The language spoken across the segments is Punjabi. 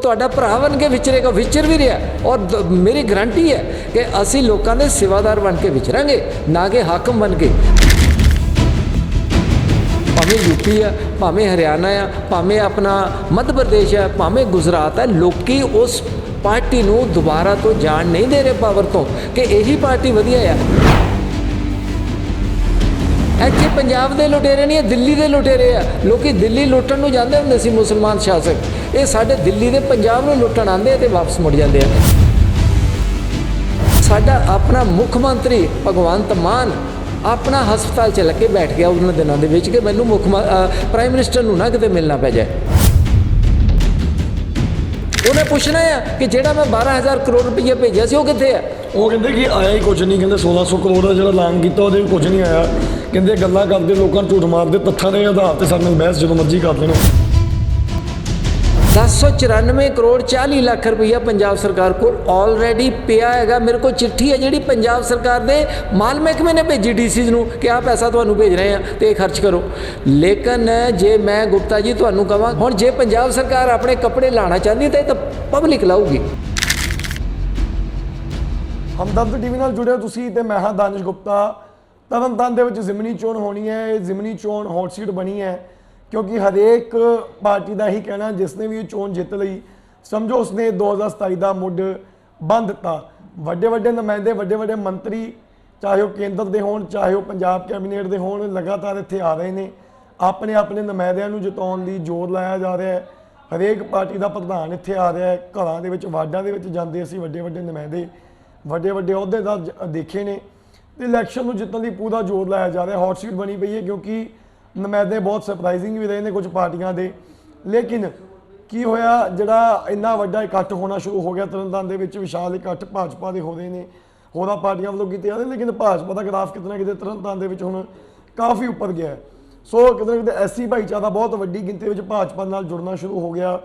ਤੁਹਾਡਾ ਭਰਾ ਬਣ ਕੇ ਵਿਚਰੇਗਾ ਵਿਚਰ ਵੀ ਰਿਹਾ ਔਰ ਮੇਰੀ ਗਰੰਟੀ ਹੈ ਕਿ ਅਸੀਂ ਲੋਕਾਂ ਦੇ ਸੇਵਾਦਾਰ ਬਣ ਕੇ ਵਿਚਰਾਂਗੇ, ਨਾ ਕਿ ਹਾਕਮ ਬਣ ਕੇ। ਭਾਵੇਂ ਯੂਪੀ ਆ, ਭਾਵੇਂ ਹਰਿਆਣਾ ਆ, ਭਾਵੇਂ ਆਪਣਾ ਮੱਧ ਪ੍ਰਦੇਸ਼ ਆ, ਭਾਵੇਂ ਗੁਜਰਾਤ ਆ, ਲੋਕੀ ਉਸ ਪਾਰਟੀ ਨੂੰ ਦੁਬਾਰਾ ਤੋਂ ਜਾਣ ਨਹੀਂ ਦੇ ਰਹੇ ਪਾਵਰ ਤੋਂ, ਕਿ ਇਹੀ ਪਾਰਟੀ ਵਧੀਆ ਆ। ਇੱਥੇ ਪੰਜਾਬ ਦੇ ਲੁਟੇਰੇ ਨਹੀਂ, ਇਹ ਦਿੱਲੀ ਦੇ ਲੁਟੇਰੇ ਆ। ਲੋਕੀ ਦਿੱਲੀ ਲੁੱਟਣ ਨੂੰ ਜਾਂਦੇ ਹੁੰਦੇ ਸੀ ਮੁਸਲਮਾਨ ਸ਼ਾਸਕ। ਇਹ ਸਾਡੇ ਦਿੱਲੀ ਦੇ ਪੰਜਾਬ ਨੂੰ ਲੁੱਟਣ ਆਉਂਦੇ ਆ ਤੇ ਵਾਪਸ ਮੁੜ ਜਾਂਦੇ ਆ। ਸਾਡਾ ਆਪਣਾ ਮੁੱਖ ਮੰਤਰੀ ਭਗਵੰਤ ਮਾਨ ਆਪਣਾ ਹਸਪਤਾਲ ਚ ਲੱਗ ਕੇ ਬੈਠ ਗਿਆ ਉਹਨਾਂ ਦਿਨਾਂ ਦੇ ਵਿੱਚ ਕਿ ਮੈਨੂੰ ਮੁੱਖ ਪ੍ਰਾਈਮ ਮਿਨਿਸਟਰ ਨੂੰ ਨਾ ਕਿਤੇ ਮਿਲਣਾ ਪੈ ਜਾਏ। ਉਹਨੇ ਪੁੱਛਣਾ ਆ ਕਿ ਜਿਹੜਾ ਮੈਂ 12000 ਕਰੋੜ ਰੁਪਏ ਭੇਜਿਆ ਸੀ, ਉਹ ਕਿੱਥੇ ਆ? ਉਹ ਕਹਿੰਦੇ ਕਿ ਆਇਆ ਹੀ ਕੁਝ ਨਹੀਂ, ਕਹਿੰਦੇ 1600 ਕਰੋੜ ਦਾ ਜਿਹੜਾ ਐਲਾਨ ਕੀਤਾ, ਉਹਦੇ ਵੀ ਕੁਝ ਨਹੀਂ ਆਇਆ। ਕਹਿੰਦੇ ਗੱਲਾਂ ਕਰਦੇ, ਲੋਕਾਂ ਨੂੰ ਝੂਠ ਮਾਰਦੇ, ਤੱਥਾਂ ਦੇ ਆਧਾਰ ਤੇ ਸਾਡੇ ਨਾਲ ਬਹਿਸ ਜਦੋਂ ਮਰਜ਼ੀ ਕਰਦੇ ਨੇ 1094 ਕਰੋੜ 40 ਲੱਖ ਰੁਪਈਆ ਪੰਜਾਬ ਸਰਕਾਰ ਕੋਲ ਆਲਰੇਡੀ ਪਿਆ ਹੈਗਾ ਮੇਰੇ ਕੋਲ ਚਿੱਠੀ ਹੈ ਜਿਹੜੀ ਪੰਜਾਬ ਸਰਕਾਰ ਦੇ ਮਾਲ ਮਹਿਕਮੇ ਨੇ ਭੇਜੀ ਡੀਸੀਜ਼ ਨੂੰ ਕਿ ਆਹ ਪੈਸਾ ਤੁਹਾਨੂੰ ਭੇਜ ਰਹੇ ਆ ਤੇ ਇਹ ਖਰਚ ਕਰੋ ਲੇਕਿਨ ਜੇ ਮੈਂ ਗੁਪਤਾ ਜੀ ਤੁਹਾਨੂੰ ਕਹਾਂ ਹੁਣ ਜੇ ਪੰਜਾਬ ਸਰਕਾਰ ਆਪਣੇ ਕੱਪੜੇ ਲਾਣਾ ਚਾਹੁੰਦੀ ਤਾਂ ਇਹ ਤਾਂ ਪਬਲਿਕ ਲਾਊਗੀ ਹਮਦਰਦ ਟੀਵੀ ਨਾਲ ਜੁੜੇ ਹੋ ਤੁਸੀਂ ਤੇ ਮੈਂ ਹਾਂ ਦਾਨਿਸ਼ ਗੁਪਤਾ ਤਰਨਤਾਰਨ ਦੇ ਵਿੱਚ ਜ਼ਿਮਨੀ ਚੋਣ ਹੋਣੀ ਹੈ ਇਹ ਜ਼ਿਮਨੀ ਚੋਣ ਹੌਟ ਸੀਟ ਬਣੀ ਹੈ ਕਿਉਂਕਿ ਹਰੇਕ ਪਾਰਟੀ ਦਾ ਹੀ ਕਹਿਣਾ ਜਿਸ ਨੇ ਵੀ ਇਹ ਚੋਣ ਜਿੱਤ ਲਈ, ਸਮਝੋ ਉਸਨੇ 2027 ਦਾ ਮੁੱਢ ਬੰਦ ਦਿੱਤਾ। ਵੱਡੇ ਵੱਡੇ ਨੁਮਾਇੰਦੇ, ਵੱਡੇ ਵੱਡੇ ਮੰਤਰੀ, ਚਾਹੇ ਉਹ ਕੇਂਦਰ ਦੇ ਹੋਣ, ਚਾਹੇ ਉਹ ਪੰਜਾਬ ਕੈਬਨਿਟ ਦੇ ਹੋਣ, ਲਗਾਤਾਰ ਇੱਥੇ ਆ ਰਹੇ ਨੇ। ਆਪਣੇ ਆਪਣੇ ਨੁਮਾਇੰਦਿਆਂ ਨੂੰ ਜਿਤਾਉਣ ਲਈ ਜ਼ੋਰ ਲਾਇਆ ਜਾ ਰਿਹਾ ਹੈ। ਹਰੇਕ ਪਾਰਟੀ ਦਾ ਪ੍ਰਧਾਨ ਇੱਥੇ ਆ ਰਿਹਾ ਹੈ। ਘਰਾਂ ਦੇ ਵਿੱਚ, ਵਾਰਡਾਂ ਦੇ ਵਿੱਚ ਜਾਂਦੇ ਅਸੀਂ ਵੱਡੇ ਵੱਡੇ ਨੁਮਾਇੰਦੇ, ਵੱਡੇ ਵੱਡੇ ਅਹੁਦੇਦਾਰ ਦੇਖੇ ਨੇ। ਤੇ ਇਲੈਕਸ਼ਨ ਨੂੰ ਜਿੱਤਣ ਲਈ ਪੂਰਾ ਜ਼ੋਰ ਲਾਇਆ ਜਾ ਰਿਹਾ। ਹੌਟ ਸੀਟ ਬਣੀ ਪਈ ਹੈ ਕਿਉਂਕਿ ਨੁਮਾਇੰਦੇ ਬਹੁਤ ਸਰਪ੍ਰਾਈਜ਼ਿੰਗ ਵੀ ਰਹੇ ਨੇ ਕੁਝ ਪਾਰਟੀਆਂ ਦੇ। ਲੇਕਿਨ ਕੀ ਹੋਇਆ, ਜਿਹੜਾ ਇੰਨਾ ਵੱਡਾ ਇਕੱਠ ਹੋਣਾ ਸ਼ੁਰੂ ਹੋ ਗਿਆ, ਤਰਨਤਾਰਨ ਦੇ ਵਿੱਚ ਵਿਸ਼ਾਲ ਇਕੱਠ ਭਾਜਪਾ ਦੇ ਹੋ ਰਹੇ ਨੇ, ਹੋਰਾਂ ਪਾਰਟੀਆਂ ਵੱਲੋਂ ਕੀਤੇ ਜਾਂਦੇ ਲੇਕਿਨ ਭਾਜਪਾ ਦਾ ਗ੍ਰਾਫ ਕਿਤੇ ਨਾ ਕਿਤੇ ਤਰਨਤਾਰਨ ਦੇ ਵਿੱਚ ਹੁਣ ਕਾਫੀ ਉੱਪਰ ਗਿਆ ਸੋ ਕਿਤੇ ਨਾ ਕਿਤੇ ਐਸੀ ਭਾਈਚਾਰਾ ਬਹੁਤ ਵੱਡੀ ਗਿਣਤੀ ਵਿੱਚ ਭਾਜਪਾ ਨਾਲ ਜੁੜਨਾ ਸ਼ੁਰੂ ਹੋ ਗਿਆ।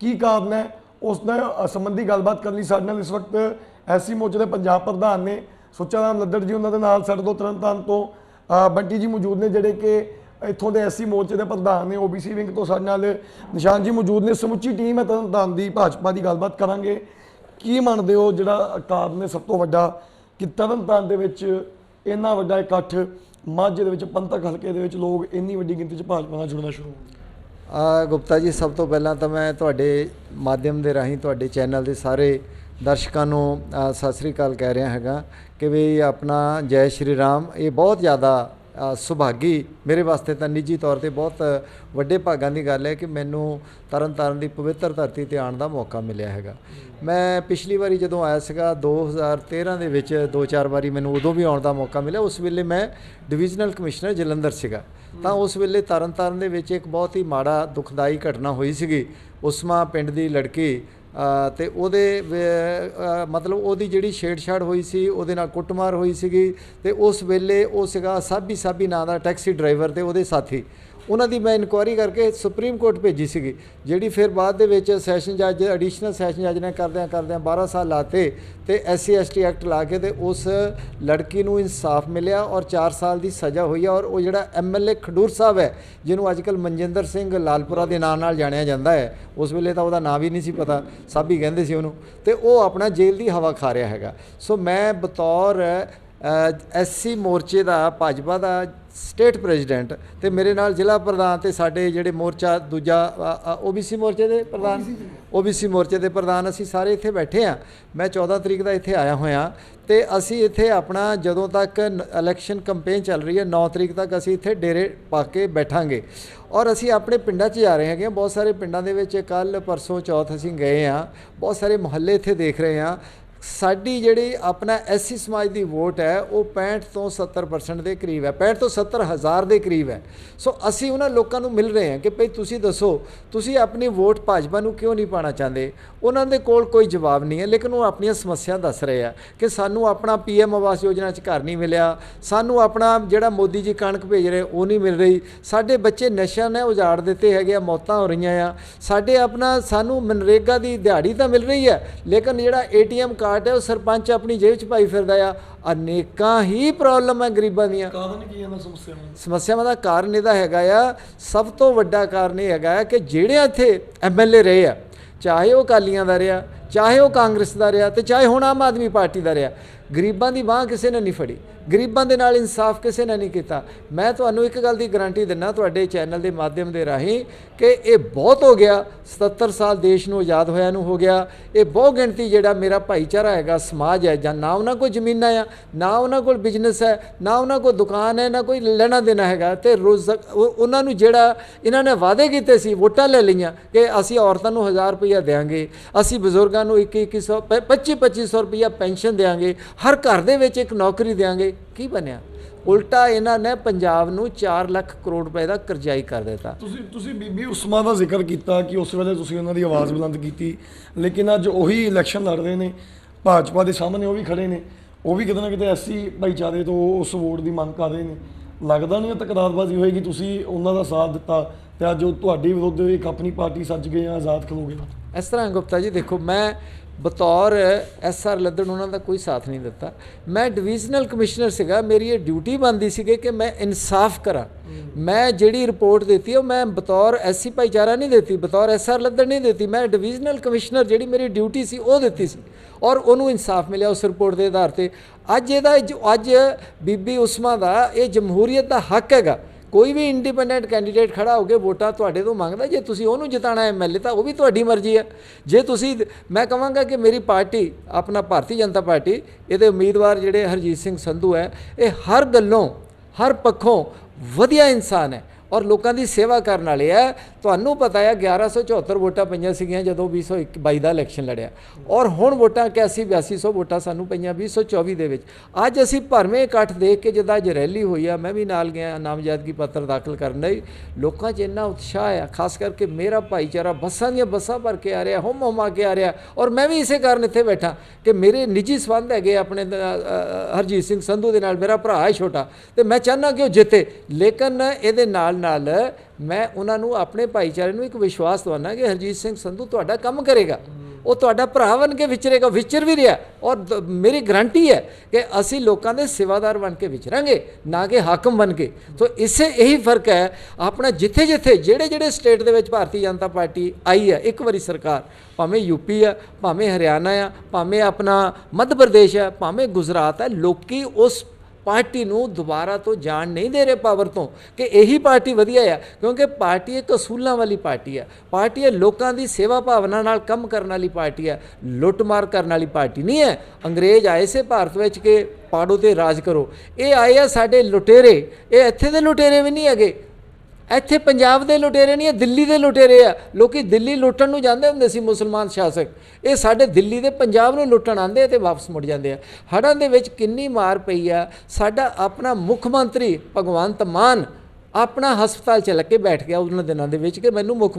ਕੀ ਕਾਰਨ ਹੈ? ਉਸ ਨਾਲ ਸੰਬੰਧੀ ਗੱਲਬਾਤ ਕਰਨ ਲਈ ਸਾਡੇ ਨਾਲ ਇਸ ਵਕਤ ਐਸੀ ਮੋਰਚੇ ਦੇ ਪੰਜਾਬ ਪ੍ਰਧਾਨ ਨੇ ਸੁੱਚਾ ਰਾਮ ਲੱਦੜ ਜੀ, ਉਹਨਾਂ ਦੇ ਨਾਲ ਸਾਡੇ ਤੋਂ ਤਰਨਤਾਰਨ ਤੋਂ ਬੰਟੀ ਜੀ ਮੌਜੂਦ ਨੇ, ਜਿਹੜੇ ਕਿ ਇੱਥੋਂ ਦੇ ਐਸੀ ਮੋਰਚੇ ਦੇ ਪ੍ਰਧਾਨ ਨੇ ਓਬੀਸੀ ਵਿੰਗ ਤੋਂ ਸਾਡੇ ਨਾਲ ਨਿਸ਼ਾਨ ਜੀ ਮੌਜੂਦ ਨੇ। ਸਮੁੱਚੀ ਟੀਮ ਹੈ ਤਰਨਤਾਰਨ ਦੀ ਭਾਜਪਾ ਦੀ ਗੱਲਬਾਤ ਕਰਾਂਗੇ। ਕੀ ਮੰਨਦੇ ਹੋ ਜਿਹੜਾ ਕਾਰਨ ਨੇ ਸਭ ਤੋਂ ਵੱਡਾ ਕਿ ਤਰਨਤਾਰਨ ਦੇ ਵਿੱਚ ਇੰਨਾ ਵੱਡਾ ਇਕੱਠ, ਮਾਝੇ ਦੇ ਵਿੱਚ ਪੰਥਕ ਹਲਕੇ ਦੇ ਵਿੱਚ ਲੋਕ ਇੰਨੀ ਵੱਡੀ ਗਿਣਤੀ 'ਚ ਭਾਜਪਾ ਨਾਲ ਜੁੜਨਾ ਸ਼ੁਰੂ ਹੋ ਗਏ? ਆ ਗੁਪਤਾ ਜੀ, ਸਭ ਤੋਂ ਪਹਿਲਾਂ ਤਾਂ ਮੈਂ ਤੁਹਾਡੇ ਮਾਧਿਅਮ ਦੇ ਰਾਹੀਂ ਤੁਹਾਡੇ ਚੈਨਲ ਦੇ ਸਾਰੇ ਦਰਸ਼ਕਾਂ ਨੂੰ ਸਤਿ ਸ੍ਰੀ ਅਕਾਲ ਕਹਿ ਰਿਹਾ ਹੈਗਾ ਕਿ ਵੀ ਆਪਣਾ ਜੈ ਸ਼੍ਰੀ ਰਾਮ, ਇਹ ਬਹੁਤ ਜ਼ਿਆਦਾ ਸੁਭਾਗੀ। ਮੇਰੇ ਵਾਸਤੇ ਤਾਂ ਨਿੱਜੀ ਤੌਰ ਤੇ ਬਹੁਤ ਵੱਡੇ ਭਾਗਾਂ ਦੀ ਗੱਲ ਹੈ ਕਿ ਮੈਨੂੰ ਤਰਨਤਾਰਨ ਦੀ ਪਵਿੱਤਰ ਧਰਤੀ ਤੇ ਆਉਣ ਦਾ ਮੌਕਾ ਮਿਲਿਆ ਹੈਗਾ। ਮੈਂ ਪਿਛਲੀ ਵਾਰੀ ਜਦੋਂ ਆਇਆ ਸੀਗਾ 2013 ਦੇ ਵਿੱਚ ਦੋ ਚਾਰ ਵਾਰੀ ਮੈਨੂੰ ਉਦੋਂ ਵੀ ਆਉਣ ਦਾ ਮੌਕਾ ਮਿਲਿਆ। ਉਸ ਵੇਲੇ ਮੈਂ ਡਿਵੀਜ਼ਨਲ ਕਮਿਸ਼ਨਰ ਜਲੰਧਰ ਸੀਗਾ। ਤਾਂ ਉਸ ਵੇਲੇ ਤਰਨਤਾਰਨ ਦੇ ਵਿੱਚ ਇੱਕ ਬਹੁਤ ਹੀ ਮਾੜਾ ਦੁਖਦਾਈ ਘਟਨਾ ਹੋਈ ਸੀਗੀ। ਉਸਮਾ ਪਿੰਡ ਦੀ ਲੜਕੀ ਤੇ ਉਹਦੇ ਮਤਲਬ ਉਹਦੀ ਜਿਹੜੀ ਛੇੜਛਾੜ ਹੋਈ ਸੀ, ਉਹਦੇ ਨਾਲ ਕੁੱਟਮਾਰ ਹੋਈ ਸੀਗੀ ਤੇ ਉਸ ਵੇਲੇ ਉਹ ਸੀਗਾ ਸਾਬੀ ਸਾਬੀ ਨਾਂ ਦਾ ਟੈਕਸੀ ਡਰਾਈਵਰ ਤੇ ਉਹਦੇ ਸਾਥੀ। ਉਹਨਾਂ ਦੀ ਮੈਂ ਇਨਕੁਆਇਰੀ ਕਰਕੇ ਸੁਪਰੀਮ ਕੋਰਟ ਭੇਜੀ ਸੀਗੀ, ਜਿਹੜੀ ਫਿਰ ਬਾਅਦ ਦੇ ਵਿੱਚ ਸੈਸ਼ਨ ਜੱਜ ਐਡੀਸ਼ਨਲ ਸੈਸ਼ਨ ਜੱਜ ਨੇ ਕਰਦਿਆਂ ਕਰਦਿਆਂ 12 ਸਾਲ ਲਾਤੇ ਤੇ ਐਸਸੀ ਐਸਟੀ ਐਕਟ ਲਾ ਕੇ ਤੇ ਉਸ ਲੜਕੀ ਨੂੰ ਇਨਸਾਫ ਮਿਲਿਆ ਔਰ 4 ਸਾਲ ਦੀ ਸਜ਼ਾ ਹੋਈ ਹੈ ਔਰ ਉਹ ਜਿਹੜਾ ਐਮਐਲਏ ਖਡੂਰ ਸਾਹਿਬ ਹੈ, ਜਿਹਨੂੰ ਅੱਜਕੱਲ ਮਨਜਿੰਦਰ ਸਿੰਘ ਲਾਲਪੁਰਾ ਦੇ ਨਾਂ ਨਾਲ ਜਾਣਿਆ ਜਾਂਦਾ ਹੈ, ਉਸ ਵੇਲੇ ਤਾਂ ਉਹਦਾ ਨਾਂ ਵੀ ਨਹੀਂ ਸੀ ਪਤਾ, ਸਭ ਹੀ ਕਹਿੰਦੇ ਸੀ ਉਹਨੂੰ, ਤੇ ਉਹ ਆਪਣਾ ਜੇਲ੍ਹ ਦੀ ਹਵਾ ਖਾ ਰਿਹਾ ਹੈਗਾ। ਸੋ ਮੈਂ ਬਤੌਰ ਐਸਸੀ ਮੋਰਚੇ ਦਾ, ਭਾਜਪਾ ਦਾ ਸਟੇਟ ਪ੍ਰੈਜ਼ੀਡੈਂਟ ਤੇ ਮੇਰੇ ਨਾਲ ਜ਼ਿਲ੍ਹਾ ਪ੍ਰਧਾਨ ਤੇ ਸਾਡੇ ਜਿਹੜੇ ਮੋਰਚਾ ਦੂਜਾ ਓਬੀਸੀ ਮੋਰਚੇ ਦੇ ਪ੍ਰਧਾਨ ਓਬੀਸੀ ਮੋਰਚੇ ਦੇ ਪ੍ਰਧਾਨ ਅਸੀਂ ਸਾਰੇ ਇੱਥੇ ਬੈਠੇ ਆ ਮੈਂ 14 ਤਰੀਕ ਦਾ ਇੱਥੇ ਆਇਆ ਹੋਇਆ। ਤੇ ਅਸੀਂ ਇੱਥੇ ਆਪਣਾ ਜਦੋਂ ਤੱਕ ਇਲੈਕਸ਼ਨ ਕੈਂਪੇਨ ਚੱਲ ਰਹੀ ਹੈ 9 ਤਰੀਕ ਤੱਕ ਅਸੀਂ ਇੱਥੇ ਡੇਰੇ ਪਾ ਕੇ ਬੈਠਾਂਗੇ। ਔਰ ਅਸੀਂ ਆਪਣੇ ਪਿੰਡਾਂ 'ਚ ਜਾ ਰਹੇ ਹੈਗੇ ਹਾਂ। ਬਹੁਤ ਸਾਰੇ ਪਿੰਡਾਂ ਦੇ ਵਿੱਚ ਕੱਲ ਪਰਸੋਂ ਚੌਥ ਅਸੀਂ ਗਏ ਆ ਬਹੁਤ ਸਾਰੇ ਮੁਹੱਲੇ ਇੱਥੇ ਦੇਖ ਰਹੇ ਆ ਸਾਡੀ ਜਿਹੜੀ ਆਪਣਾ ਐਸਸੀ ਸਮਾਜ ਦੀ ਵੋਟ ਹੈ, ਉਹ 65 ਤੋਂ 70% ਦੇ ਕਰੀਬ ਹੈ। 65 ਤੋਂ 70 ਹਜ਼ਾਰ ਦੇ ਕਰੀਬ ਹੈ। ਸੋ ਅਸੀਂ ਉਹਨਾਂ ਲੋਕਾਂ ਨੂੰ ਮਿਲ ਰਹੇ ਹਾਂ ਕਿ ਭਈ ਤੁਸੀਂ ਦੱਸੋ, ਤੁਸੀਂ ਆਪਣੀ ਵੋਟ ਭਾਜਪਾ ਨੂੰ ਕਿਉਂ ਨਹੀਂ ਪਾਣਾ ਚਾਹੁੰਦੇ? ਉਹਨਾਂ ਦੇ ਕੋਲ ਕੋਈ ਜਵਾਬ ਨਹੀਂ ਹੈ, ਲੇਕਿਨ ਉਹ ਆਪਣੀਆਂ ਸਮੱਸਿਆ ਦੱਸ ਰਹੇ ਆ ਕਿ ਸਾਨੂੰ ਆਪਣਾ ਪੀਐਮ ਆਵਾਸ ਯੋਜਨਾ 'ਚ ਘਰ ਨਹੀਂ ਮਿਲਿਆ, ਸਾਨੂੰ ਆਪਣਾ ਜਿਹੜਾ ਮੋਦੀ ਜੀ ਕਣਕ ਭੇਜ ਰਹੇ, ਉਹ ਨਹੀਂ ਮਿਲ ਰਹੀ। ਸਾਡੇ ਬੱਚੇ ਨਸ਼ਿਆਂ ਨੇ ਉਜਾੜ ਦਿੱਤੇ ਹੈਗੇ ਆ, ਮੌਤਾਂ ਹੋ ਰਹੀਆਂ ਆ। ਸਾਡੇ ਆਪਣਾ, ਸਾਨੂੰ ਮਨਰੇਗਾ ਦੀ ਦਿਹਾੜੀ ਤਾਂ ਮਿਲ ਰਹੀ ਹੈ, ਲੇਕਿਨ ਜਿਹੜਾ ਏਟੀਐਮ ਕਾਰਡ ਹੈ ਉਹ ਸਰਪੰਚ ਆਪਣੀ ਜੇਬ 'ਚ ਪਾਈ ਫਿਰਦਾ ਆ। ਅਨੇਕਾਂ ਹੀ ਪ੍ਰੋਬਲਮ ਹੈ ਗਰੀਬਾਂ ਦੀਆਂ। ਕਾਰਨ ਕੀ ਇਹਨਾਂ ਸਮੱਸਿਆਵਾਂ ਸਮੱਸਿਆਵਾਂ ਦਾ ਕਾਰਨ ਇਹਦਾ ਹੈਗਾ ਆ ਸਭ ਤੋਂ ਵੱਡਾ ਕਾਰਨ ਇਹ ਹੈਗਾ ਕਿ ਜਿਹੜੇ ਇੱਥੇ ਐਮਐਲਏ ਰਹੇ ਆ ਚਾਹੇ ਉਹ ਅਕਾਲੀਆਂ ਦਾ ਰਿਹਾ ਚਾਹੇ ਉਹ ਕਾਂਗਰਸ ਦਾ ਰਿਹਾ ਤੇ ਚਾਹੇ ਹੁਣ ਆਮ ਆਦਮੀ ਪਾਰਟੀ ਦਾ ਰਿਹਾ ਗਰੀਬਾਂ ਦੀ ਬਾਹ ਕਿਸੇ ਨੇ ਨਹੀਂ ਫੜੀ। ਗਰੀਬਾਂ ਦੇ ਨਾਲ ਇਨਸਾਫ ਕਿਸੇ ਨੇ ਨਹੀਂ ਕੀਤਾ। ਮੈਂ ਤੁਹਾਨੂੰ ਇੱਕ ਗੱਲ ਦੀ ਗਾਰੰਟੀ ਦਿੰਦਾ ਤੁਹਾਡੇ ਚੈਨਲ ਦੇ ਮਾਧਿਅਮ ਦੇ ਰਾਹੀਂ ਕਿ ਇਹ ਬਹੁਤ ਹੋ ਗਿਆ। 77 ਸਾਲ ਦੇਸ਼ ਨੂੰ ਆਜ਼ਾਦ ਹੋਇਆ ਨੂੰ ਹੋ ਗਿਆ। ਇਹ ਬਹੁ ਗਿਣਤੀ ਜਿਹੜਾ ਮੇਰਾ ਭਾਈਚਾਰਾ ਹੈਗਾ, ਸਮਾਜ ਹੈ, ਜਾਂ ਨਾ ਉਹਨਾਂ ਕੋਲ ਜ਼ਮੀਨਾਂ ਆ, ਨਾ ਉਹਨਾਂ ਕੋਲ ਬਿਜ਼ਨਸ ਹੈ, ਨਾ ਉਹਨਾਂ ਕੋਲ ਦੁਕਾਨ ਹੈ, ਨਾ ਕੋਈ ਲੈਣਾ ਦੇਣਾ ਹੈਗਾ। ਤੇ ਰੋਜ਼ ਉਹਨਾਂ ਨੂੰ ਜਿਹੜਾ ਇਹਨਾਂ ਨੇ ਵਾਅਦੇ ਕੀਤੇ ਸੀ, ਵੋਟਾਂ ਲੈ ਲਈਆਂ ਕਿ ਅਸੀਂ ਔਰਤਾਂ ਨੂੰ 1000 ਰੁਪਇਆ ਦੇਵਾਂਗੇ ਅਸੀਂ ਬਜ਼ੁਰਗਾਂ ਨੂੰ 21 2100 25 2500 ਰੁਪਇਆ ਪੈਨਸ਼ਨ ਦੇਵਾਂਗੇ ਹਰ ਘਰ ਦੇ ਵਿੱਚ ਇੱਕ ਨੌਕਰੀ ਦੇਵਾਂਗੇ ਕੀ ਬਣਿਆ? ਉਲਟਾ ਇਹਨਾਂ ਨੇ ਪੰਜਾਬ ਨੂੰ 4 ਲੱਖ ਕਰੋੜ ਰੁਪਏ ਦਾ ਕਰਜ਼ਾਈ ਕਰ ਦਿੱਤਾ। ਤੁਸੀਂ ਤੁਸੀਂ ਬੀਬੀ ਉਸਮਾ ਦਾ ਜ਼ਿਕਰ ਕੀਤਾ ਕਿ ਉਸ ਵੇਲੇ ਤੁਸੀਂ ਉਹਨਾਂ ਦੀ ਆਵਾਜ਼ ਬੁਲੰਦ ਕੀਤੀ ਲੇਕਿਨ ਅੱਜ ਉਹੀ ਇਲੈਕਸ਼ਨ ਲੜ ਰਹੇ ਨੇ ਭਾਜਪਾ ਦੇ ਸਾਹਮਣੇ ਉਹ ਵੀ ਖੜੇ ਨੇ ਉਹ ਵੀ ਕਿਤੇ ਨਾ ਕਿਤੇ ਐਸੀ ਭਾਈਚਾਰੇ ਤੋਂ ਉਸ ਵੋਟ ਦੀ ਮੰਗ ਕਰ ਰਹੇ ਨੇ। ਲੱਗਦਾ ਨਹੀਂ ਤਕਰਾਰਬਾਜ਼ੀ ਹੋਏਗੀ ਤੁਸੀਂ ਉਹਨਾਂ ਦਾ ਸਾਥ ਦਿੱਤਾ ਤੇ ਅੱਜ ਉਹ ਤੁਹਾਡੇ ਵਿਰੁੱਧ ਇੱਕ ਆਪਣੀ ਪਾਰਟੀ ਸੱਜ ਗਏ ਆ ਆਜ਼ਾਦ ਖਲੋਗੇ ਇਸ ਤਰ੍ਹਾਂ ਗੁਪਤਾ ਜੀ ਦੇਖੋ ਮੈਂ ਬਤੌਰ ਐਸਆਰ ਲੱਦਣ ਉਹਨਾਂ ਦਾ ਕੋਈ ਸਾਥ ਨਹੀਂ ਦਿੱਤਾ। ਮੈਂ ਡਿਵੀਜ਼ਨਲ ਕਮਿਸ਼ਨਰ ਸੀਗਾ ਮੇਰੀ ਇਹ ਡਿਊਟੀ ਬਣਦੀ ਸੀਗੀ ਕਿ ਮੈਂ ਇਨਸਾਫ ਕਰਾਂ। ਮੈਂ ਜਿਹੜੀ ਰਿਪੋਰਟ ਦਿੱਤੀ ਉਹ ਮੈਂ ਬਤੌਰ ਐਸਸੀ ਭਾਈਚਾਰਾ ਨਹੀਂ ਦਿੱਤੀ ਬਤੌਰ ਐਸਆਰ ਲੱਦਣ ਨਹੀਂ ਦਿੱਤੀ। ਮੈਂ ਡਿਵੀਜ਼ਨਲ ਕਮਿਸ਼ਨਰ ਜਿਹੜੀ ਮੇਰੀ ਡਿਊਟੀ ਸੀ ਉਹ ਦਿੱਤੀ ਸੀ ਔਰ ਉਹਨੂੰ ਇਨਸਾਫ ਮਿਲਿਆ ਉਸ ਰਿਪੋਰਟ ਦੇ ਆਧਾਰ ਤੇ। ਅੱਜ ਇਹਦਾ ਅੱਜ ਬੀਬੀ ਉਸਮਾ ਦਾ ਇਹ ਜਮਹੂਰੀਅਤ ਦਾ ਹੱਕ ਹੈਗਾ। ਕੋਈ ਵੀ ਇੰਡੀਪੈਂਡੈਂਟ ਕੈਂਡੀਡੇਟ ਖੜਾ ਹੋ ਕੇ ਵੋਟਾਂ ਤੁਹਾਡੇ ਤੋਂ ਮੰਗਦਾ, ਜੇ ਤੁਸੀਂ ਉਹਨੂੰ ਜਿਤਾਣਾ ਐਮਐਲਏ ਤਾਂ ਉਹ ਵੀ ਤੁਹਾਡੀ ਮਰਜ਼ੀ ਹੈ। ਜੇ ਤੁਸੀਂ, ਮੈਂ ਕਹਾਂਗਾ ਕਿ ਮੇਰੀ ਪਾਰਟੀ, ਆਪਣਾ ਭਾਰਤੀ ਜਨਤਾ ਪਾਰਟੀ, ਇਹਦੇ ਉਮੀਦਵਾਰ ਜਿਹੜੇ ਹਰਜੀਤ ਸਿੰਘ ਸੰਧੂ ਹੈ, ਇਹ ਹਰ ਗੱਲੋਂ, ਹਰ ਪੱਖੋਂ ਵਧੀਆ ਇਨਸਾਨ ਹੈ। ਔਰ ਲੋਕਾਂ ਦੀ ਸੇਵਾ ਕਰਨ ਵਾਲੇ ਹੈ ਤੁਹਾਨੂੰ ਪਤਾ ਹੈ 1174 ਵੋਟਾਂ ਪਈਆਂ ਸੀਗੀਆਂ ਜਦੋਂ 2022 ਦਾ ਇਲੈਕਸ਼ਨ ਲੜਿਆ। ਔਰ ਹੁਣ ਵੋਟਾਂ 81 8200 ਵੋਟਾਂ ਸਾਨੂੰ ਪਈਆਂ 2024 ਦੇ ਵਿੱਚ। ਅੱਜ ਅਸੀਂ ਭਰਵੇਂ ਇਕੱਠ ਦੇਖ ਕੇ ਜਦੋਂ ਅੱਜ ਰੈਲੀ ਹੋਈ ਆ, ਮੈਂ ਵੀ ਨਾਲ ਗਿਆ, ਨਾਮਜ਼ਦਗੀ ਪੱਤਰ ਦਾਖਲ ਕਰਨ ਲਈ। ਲੋਕਾਂ 'ਚ ਇੰਨਾ ਉਤਸ਼ਾਹ ਆ, ਖਾਸ ਕਰਕੇ ਮੇਰਾ ਭਾਈਚਾਰਾ ਬੱਸਾਂ ਦੀਆਂ ਬੱਸਾਂ ਭਰ ਕੇ ਆ ਰਿਹਾ ਹੁਮ ਹੁਮਾ ਕੇ ਆ ਰਿਹਾ। ਔਰ ਮੈਂ ਵੀ ਇਸੇ ਕਾਰਨ ਇੱਥੇ ਬੈਠਾ ਕਿ ਮੇਰੇ ਨਿੱਜੀ ਸੰਬੰਧ ਹੈਗੇ ਆਪਣੇ ਹਰਜੀਤ ਸਿੰਘ ਸੰਧੂ ਦੇ ਨਾਲ ਮੇਰਾ ਭਰਾ ਹੈ ਛੋਟਾ। ਤੇ ਮੈਂ ਚਾਹੁੰਦਾ ਕਿ ਉਹ ਜਿੱਤੇ। ਲੇਕਿਨ ਇਹਦੇ ਨਾਲ ਨਾਲ ਮੈਂ ਉਹਨਾਂ ਨੂੰ ਆਪਣੇ ਭਾਈਚਾਰੇ ਨੂੰ ਇੱਕ ਵਿਸ਼ਵਾਸ ਦਵਾਨਾ ਕਿ ਹਰਜੀਤ ਸਿੰਘ ਸੰਧੂ ਤੁਹਾਡਾ ਕੰਮ ਕਰੇਗਾ। ਉਹ ਤੁਹਾਡਾ ਭਰਾ ਬਣ ਕੇ ਵਿਚਰੇਗਾ, ਵਿਚਰ ਵੀ ਰਿਹਾ। ਔਰ ਮੇਰੀ ਗਰੰਟੀ ਹੈ ਕਿ ਅਸੀਂ ਲੋਕਾਂ ਦੇ ਸੇਵਾਦਾਰ ਬਣ ਕੇ ਵਿਚਰਾਂਗੇ, ਨਾ ਕਿ ਹਾਕਮ ਬਣ ਕੇ। ਸੋ ਇਸੇ, ਇਹੀ ਫ਼ਰਕ ਹੈ। ਆਪਣਾ ਜਿੱਥੇ ਜਿੱਥੇ ਜਿਹੜੇ ਜਿਹੜੇ ਸਟੇਟ ਦੇ ਵਿੱਚ ਭਾਰਤੀ ਜਨਤਾ ਪਾਰਟੀ ਆਈ ਹੈ, ਇੱਕ ਵਾਰੀ ਸਰਕਾਰ, ਭਾਵੇਂ ਯੂਪੀ ਆ ਭਾਵੇਂ ਹਰਿਆਣਾ ਆ ਭਾਵੇਂ ਆਪਣਾ ਮੱਧ ਪ੍ਰਦੇਸ਼ ਆ ਭਾਵੇਂ ਗੁਜਰਾਤ ਹੈ, ਲੋਕੀ ਉਸ ਪਾਰਟੀ ਨੂੰ ਦੁਬਾਰਾ ਤੋਂ ਜਾਣ ਨਹੀਂ ਦੇ ਰਹੇ ਪਾਵਰ ਤੋਂ, ਕਿ ਇਹੀ ਪਾਰਟੀ ਵਧੀਆ ਆ, ਕਿਉਂਕਿ ਪਾਰਟੀ ਇੱਕ ਅਸੂਲਾਂ ਵਾਲੀ ਪਾਰਟੀ ਆ। ਪਾਰਟੀ ਇਹ ਲੋਕਾਂ ਦੀ ਸੇਵਾ ਭਾਵਨਾ ਨਾਲ ਕੰਮ ਕਰਨ ਵਾਲੀ ਪਾਰਟੀ ਆ, ਲੁੱਟਮਾਰ ਕਰਨ ਵਾਲੀ ਪਾਰਟੀ ਨਹੀਂ ਹੈ। ਅੰਗਰੇਜ਼ ਆਏ ਸੇ ਭਾਰਤ ਵਿੱਚ ਕਿ ਪਾੜੋ ਤੇ ਰਾਜ ਕਰੋ। ਇਹ ਆਏ ਆ ਸਾਡੇ ਲੁਟੇਰੇ, ਇਹ ਇੱਥੇ ਦੇ ਲੁਟੇਰੇ ਵੀ ਨਹੀਂ ਹੈਗੇ। ਇੱਥੇ ਪੰਜਾਬ ਦੇ ਲੁਟੇਰੇ ਨਹੀਂ ਇਹ ਦਿੱਲੀ ਦੇ ਲੁਟੇਰੇ ਆ। ਲੋਕੀ ਦਿੱਲੀ ਲੁੱਟਣ ਨੂੰ ਜਾਂਦੇ ਹੁੰਦੇ ਸੀ ਮੁਸਲਮਾਨ ਸ਼ਾਸਕ। ਇਹ ਸਾਡੇ ਦਿੱਲੀ ਦੇ ਪੰਜਾਬ ਨੂੰ ਲੁੱਟਣ ਆਉਂਦੇ ਆ ਤੇ ਵਾਪਸ ਮੁੜ ਜਾਂਦੇ ਆ। ਹੜ੍ਹਾਂ ਦੇ ਵਿੱਚ ਕਿੰਨੀ ਮਾਰ ਪਈ ਆ। ਸਾਡਾ ਆਪਣਾ ਮੁੱਖ ਮੰਤਰੀ ਭਗਵੰਤ ਮਾਨ ਆਪਣਾ ਹਸਪਤਾਲ ਚ ਲੱਗ ਕੇ ਬੈਠ ਗਿਆ ਉਹਨਾਂ ਦਿਨਾਂ ਦੇ ਵਿੱਚ ਕਿ ਮੈਨੂੰ ਮੁੱਖ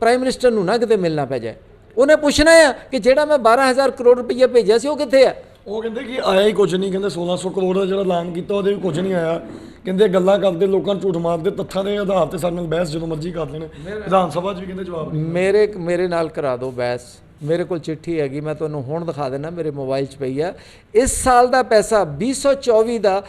ਪ੍ਰਾਈਮ ਮਿਨਿਸਟਰ ਨੂੰ ਨਾ ਕਿਤੇ ਮਿਲਣਾ ਪੈ ਜਾਏ। ਉਹਨੇ ਪੁੱਛਣਾ ਆ ਕਿ ਜਿਹੜਾ ਮੈਂ 12000 ਕਰੋੜ ਰੁਪਈਆ ਭੇਜਿਆ ਸੀ ਉਹ ਕਿੱਥੇ ਆ? ਉਹ ਕਹਿੰਦੇ ਕਿ ਆਇਆ ਹੀ ਕੁਝ ਨਹੀਂ ਕਹਿੰਦੇ 1600 ਕਰੋੜ ਦਾ ਜਿਹੜਾ ਐਲਾਨ ਕੀਤਾ ਉਹਦੇ ਵੀ ਕੁਝ ਨਹੀਂ ਆਇਆ। ਕਹਿੰਦੇ ਗੱਲਾਂ ਕਰਦੇ ਲੋਕਾਂ ਨੂੰ ਝੂਠ ਮਾਰਦੇ ਤੱਥਾਂ ਦੇ ਆਧਾਰ ਤੇ ਸਾਡੇ ਨਾਲ ਬਹਿਸ ਜਦੋਂ ਮਰਜ਼ੀ ਕਰ ਲੈਣ। ਵਿਧਾਨ ਸਭਾ 'ਚ ਵੀ ਕਹਿੰਦੇ ਜਵਾਬ ਨਹੀਂ ਮੇਰੇ ਮੇਰੇ ਨਾਲ ਕਰਾ ਦਿਓ ਬੈਸ ਮੇਰੇ ਕੋਲ ਚਿੱਠੀ ਹੈਗੀ ਮੈਂ ਤੁਹਾਨੂੰ ਹੁਣ ਦਿਖਾ ਦੇਣਾ ਮੇਰੇ ਮੋਬਾਈਲ 'ਚ ਪਈ ਆ। ਇਸ ਸਾਲ ਦਾ ਪੈਸਾ 2024 ਦਾ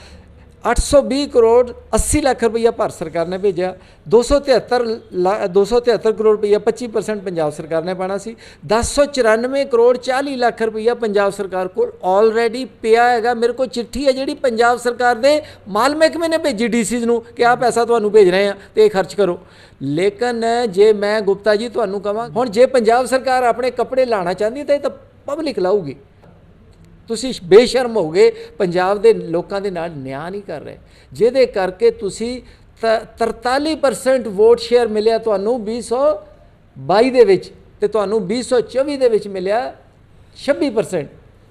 820 ਕਰੋੜ 80 ਲੱਖ ਰੁਪਈਆ ਭਾਰਤ ਸਰਕਾਰ ਨੇ ਭੇਜਿਆ। 273 ਲਾ- 273 ਕਰੋੜ ਰੁਪਈਆ 25% ਪੰਜਾਬ ਸਰਕਾਰ ਨੇ ਪਾਣਾ ਸੀ। 1094 ਕਰੋੜ 40 ਲੱਖ ਰੁਪਈਆ ਪੰਜਾਬ ਸਰਕਾਰ ਕੋਲ ਆਲਰੇਡੀ ਪਿਆ ਹੈਗਾ। ਮੇਰੇ ਕੋਲ ਚਿੱਠੀ ਹੈ ਜਿਹੜੀ ਪੰਜਾਬ ਸਰਕਾਰ ਦੇ ਮਾਲ ਮਹਿਕਮੇ ਨੇ ਭੇਜੀ ਡੀਸੀਜ਼ ਨੂੰ ਕਿ ਆਹ ਪੈਸਾ ਤੁਹਾਨੂੰ ਭੇਜ ਰਹੇ ਆ ਤੇ ਇਹ ਖਰਚ ਕਰੋ। ਲੇਕਿਨ ਜੇ ਮੈਂ ਗੁਪਤਾ ਜੀ ਤੁਹਾਨੂੰ ਕਹਾਂ ਹੁਣ ਜੇ ਪੰਜਾਬ ਸਰਕਾਰ ਆਪਣੇ ਕੱਪੜੇ ਲਾਣਾ ਚਾਹੁੰਦੀ ਤਾਂ ਇਹ ਤਾਂ ਪਬਲਿਕ ਲਾਊਗੀ। ਤੁਸੀਂ ਬੇਸ਼ਰਮ ਹੋਗੇ ਪੰਜਾਬ ਦੇ ਲੋਕਾਂ ਦੇ ਨਾਲ ਨਿਆਂ ਨਹੀਂ ਕਰ ਰਹੇ। ਜਿਹਦੇ ਕਰਕੇ ਤੁਸੀਂ ਤ- 43% ਵੋਟ ਸ਼ੇਅਰ ਮਿਲਿਆ ਤੁਹਾਨੂੰ 2022 ਦੇ ਵਿੱਚ ਤੇ ਤੁਹਾਨੂੰ 2024 ਦੇ ਵਿੱਚ ਮਿਲਿਆ 26%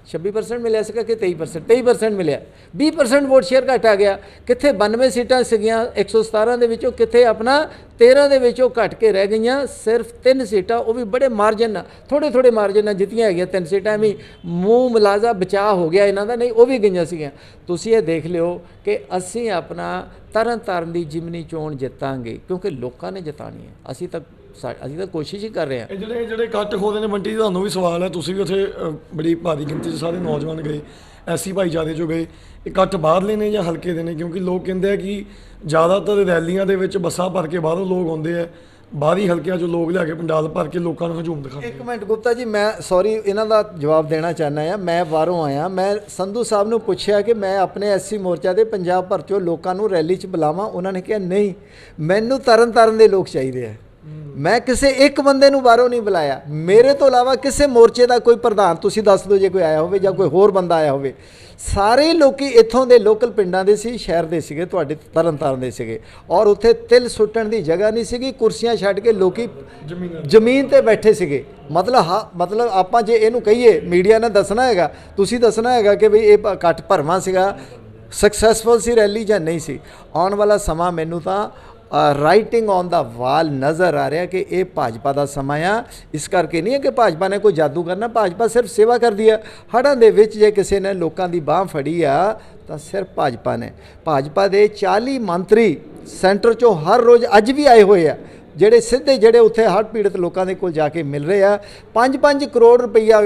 26% ਮਿਲਿਆ ਸੀਗਾ ਕਿ 23% 23% ਮਿਲਿਆ। 20% ਵੋਟ ਸ਼ੇਅਰ ਘਟ ਆ ਗਿਆ। ਕਿੱਥੇ 92 ਸੀਟਾਂ ਸੀਗੀਆਂ 117 ਦੇ ਵਿੱਚੋਂ, ਕਿੱਥੇ ਆਪਣਾ 13 ਦੇ ਵਿੱਚੋਂ ਘਟ ਕੇ ਰਹਿ ਗਈਆਂ। ਸਿਰਫ 3 ਸੀਟਾਂ, ਉਹ ਵੀ ਬੜੇ ਮਾਰਜਨ ਨਾਲ ਥੋੜੇ ਥੋੜੇ ਮਾਰਜਨ ਨਾਲ ਜਿੱਤੀਆਂ ਹੈਗੀਆਂ ਤਿੰਨ ਸੀਟਾਂ ਵੀ ਮੂੰਹ ਮਲਾਜ਼ਾ ਬਚਾਅ ਹੋ ਗਿਆ ਇਹਨਾਂ ਦਾ। ਨਹੀਂ, ਉਹ ਵੀ ਗਈਆਂ ਸੀਗੀਆਂ। ਤੁਸੀਂ ਇਹ ਦੇਖ ਲਿਓ ਕਿ ਅਸੀਂ ਆਪਣਾ ਤਰਨ ਤਾਰਨ ਦੀ ਜਿਮਨੀ ਚੋਣ ਜਿੱਤਾਂਗੇ, ਕਿਉਂਕਿ ਲੋਕਾਂ ਨੇ ਜਿਤਾਣੀ ਹੈ। ਅਸੀਂ ਤਾਂ ਸਾ- ਅਸੀਂ ਤਾਂ ਕੋਸ਼ਿਸ਼ ਹੀ ਕਰ ਰਹੇ ਹਾਂ। ਇਹ ਜਿਹੜੇ ਜਿਹੜੇ ਕੱਟ ਖੋਦੇ ਨੇ ਬੰਟੀ ਜੀ, ਤੁਹਾਨੂੰ ਵੀ ਸਵਾਲ ਹੈ। ਤੁਸੀਂ ਵੀ ਉੱਥੇ ਅ, ਬੜੀ ਭਾਰੀ ਗਿਣਤੀ 'ਚ ਸਾਰੇ ਨੌਜਵਾਨ ਗਏ ਐਸੀ ਭਾਈਚਾਰੇ 'ਚੋਂ ਗਏ। ਇਹ ਕੱਟ ਬਾਹਰਲੇ ਨੇ ਜਾਂ ਹਲਕੇ ਦੇ ਨੇ ਕਿਉਂਕਿ ਲੋਕ ਕਹਿੰਦੇ ਆ ਕਿ ਜ਼ਿਆਦਾਤਰ ਰੈਲੀਆਂ ਦੇ ਵਿੱਚ ਬੱਸਾਂ ਭਰ ਕੇ ਬਾਹਰੋਂ ਲੋਕ ਆਉਂਦੇ ਆ। ਬਾਹਰੀ ਹਲਕਿਆਂ 'ਚੋਂ ਲੋਕ ਲਿਆ ਕੇ ਪੰਡਾਲ ਭਰ ਕੇ ਲੋਕਾਂ ਨੂੰ ਹਜੂਮ ਦਿਖਾਉਂਦੇ ਇੱਕ ਮਿੰਟ ਗੁਪਤਾ ਜੀ ਮੈਂ ਸੌਰੀ ਇਹਨਾਂ ਦਾ ਜਵਾਬ ਦੇਣਾ ਚਾਹੁੰਦਾ ਆ ਮੈਂ ਬਾਹਰੋਂ ਆਇਆ। ਮੈਂ ਸੰਧੂ ਸਾਹਿਬ ਨੂੰ ਪੁੱਛਿਆ ਕਿ ਮੈਂ ਆਪਣੇ ਐਸਸੀ ਮੋਰਚਾ ਦੇ ਪੰਜਾਬ ਭਰ ਚੋਂ ਲੋਕਾਂ ਨੂੰ ਰੈਲੀ 'ਚ ਬੁਲਾਵਾਂ। ਉਹਨਾਂ ਨੇ ਕਿਹਾ ਨਹੀਂ ਮੈਨੂੰ ਤਰਨ ਤਾਰਨ ਦੇ ਲੋਕ ਚਾਹੀਦੇ ਆ। ਮੈਂ ਕਿਸੇ ਇੱਕ ਬੰਦੇ ਨੂੰ ਬਾਹਰੋਂ ਨਹੀਂ ਬੁਲਾਇਆ। ਮੇਰੇ ਤੋਂ ਇਲਾਵਾ ਕਿਸੇ ਮੋਰਚੇ ਦਾ ਕੋਈ ਪ੍ਰਧਾਨ ਤੁਸੀਂ ਦੱਸ ਦਿਓ ਜੇ ਕੋਈ ਆਇਆ ਹੋਵੇ ਜਾਂ ਕੋਈ ਹੋਰ ਬੰਦਾ ਆਇਆ ਹੋਵੇ। ਸਾਰੇ ਲੋਕੀ ਇੱਥੋਂ ਦੇ ਲੋਕਲ ਪਿੰਡਾਂ ਦੇ ਸੀ ਸ਼ਹਿਰ ਦੇ ਸੀਗੇ ਤੁਹਾਡੇ ਤਰਨ ਤਾਰਨ ਦੇ ਸੀਗੇ। ਔਰ ਉੱਥੇ ਤਿਲ ਸੁੱਟਣ ਦੀ ਜਗ੍ਹਾ ਨਹੀਂ ਸੀਗੀ ਕੁਰਸੀਆਂ ਛੱਡ ਕੇ ਲੋਕੀ ਜ਼ਮੀਨ ਤੇ। ਬੈਠੇ ਸੀਗੇ। ਮਤਲਬ ਹਾਂ ਮਤਲਬ ਆਪਾਂ ਜੇ ਇਹਨੂੰ ਕਹੀਏ ਮੀਡੀਆ ਨੇ ਦੱਸਣਾ ਹੈਗਾ ਤੁਸੀਂ ਦੱਸਣਾ ਹੈਗਾ ਕਿ ਵੀ ਇਹ ਇਕੱਠ ਭਰਵਾਂ ਸੀਗਾ ਸਕਸੈਸਫੁਲ ਸੀ ਰੈਲੀ ਜਾਂ ਨਹੀਂ ਸੀ। ਆਉਣ ਵਾਲਾ ਸਮਾਂ ਮੈਨੂੰ ਤਾਂ ਰਾਈਟਿੰਗ ਔਨ ਦਾ ਵਾਲ ਨਜ਼ਰ ਆ ਰਿਹਾ ਕਿ ਇਹ ਭਾਜਪਾ ਦਾ ਸਮਾਂ ਆ। ਇਸ ਕਰਕੇ ਨਹੀਂ ਹੈ ਕਿ ਭਾਜਪਾ ਨੇ ਕੋਈ ਜਾਦੂ ਕਰਨਾ, ਭਾਜਪਾ ਸਿਰਫ ਸੇਵਾ ਕਰਦੀ ਆ ਹੜ੍ਹਾਂ ਦੇ ਵਿੱਚ ਜੇ ਕਿਸੇ ਨੇ ਲੋਕਾਂ ਦੀ ਬਾਹ ਫੜੀ ਆ, ਤਾਂ ਸਿਰਫ ਭਾਜਪਾ ਨੇ। ਭਾਜਪਾ ਦੇ 40 ਮੰਤਰੀ ਸੈਂਟਰ ਚੋਂ ਹਰ ਰੋਜ਼ ਅੱਜ ਵੀ ਆਏ ਹੋਏ ਆ, ਜਿਹੜੇ ਸਿੱਧੇ ਜਿਹੜੇ ਉੱਥੇ ਹੜ੍ਹ ਪੀੜਤ ਲੋਕਾਂ ਦੇ ਕੋਲ ਜਾ ਕੇ ਮਿਲ ਰਹੇ ਆ। 5-5 ਕਰੋੜ ਰੁਪਈਆ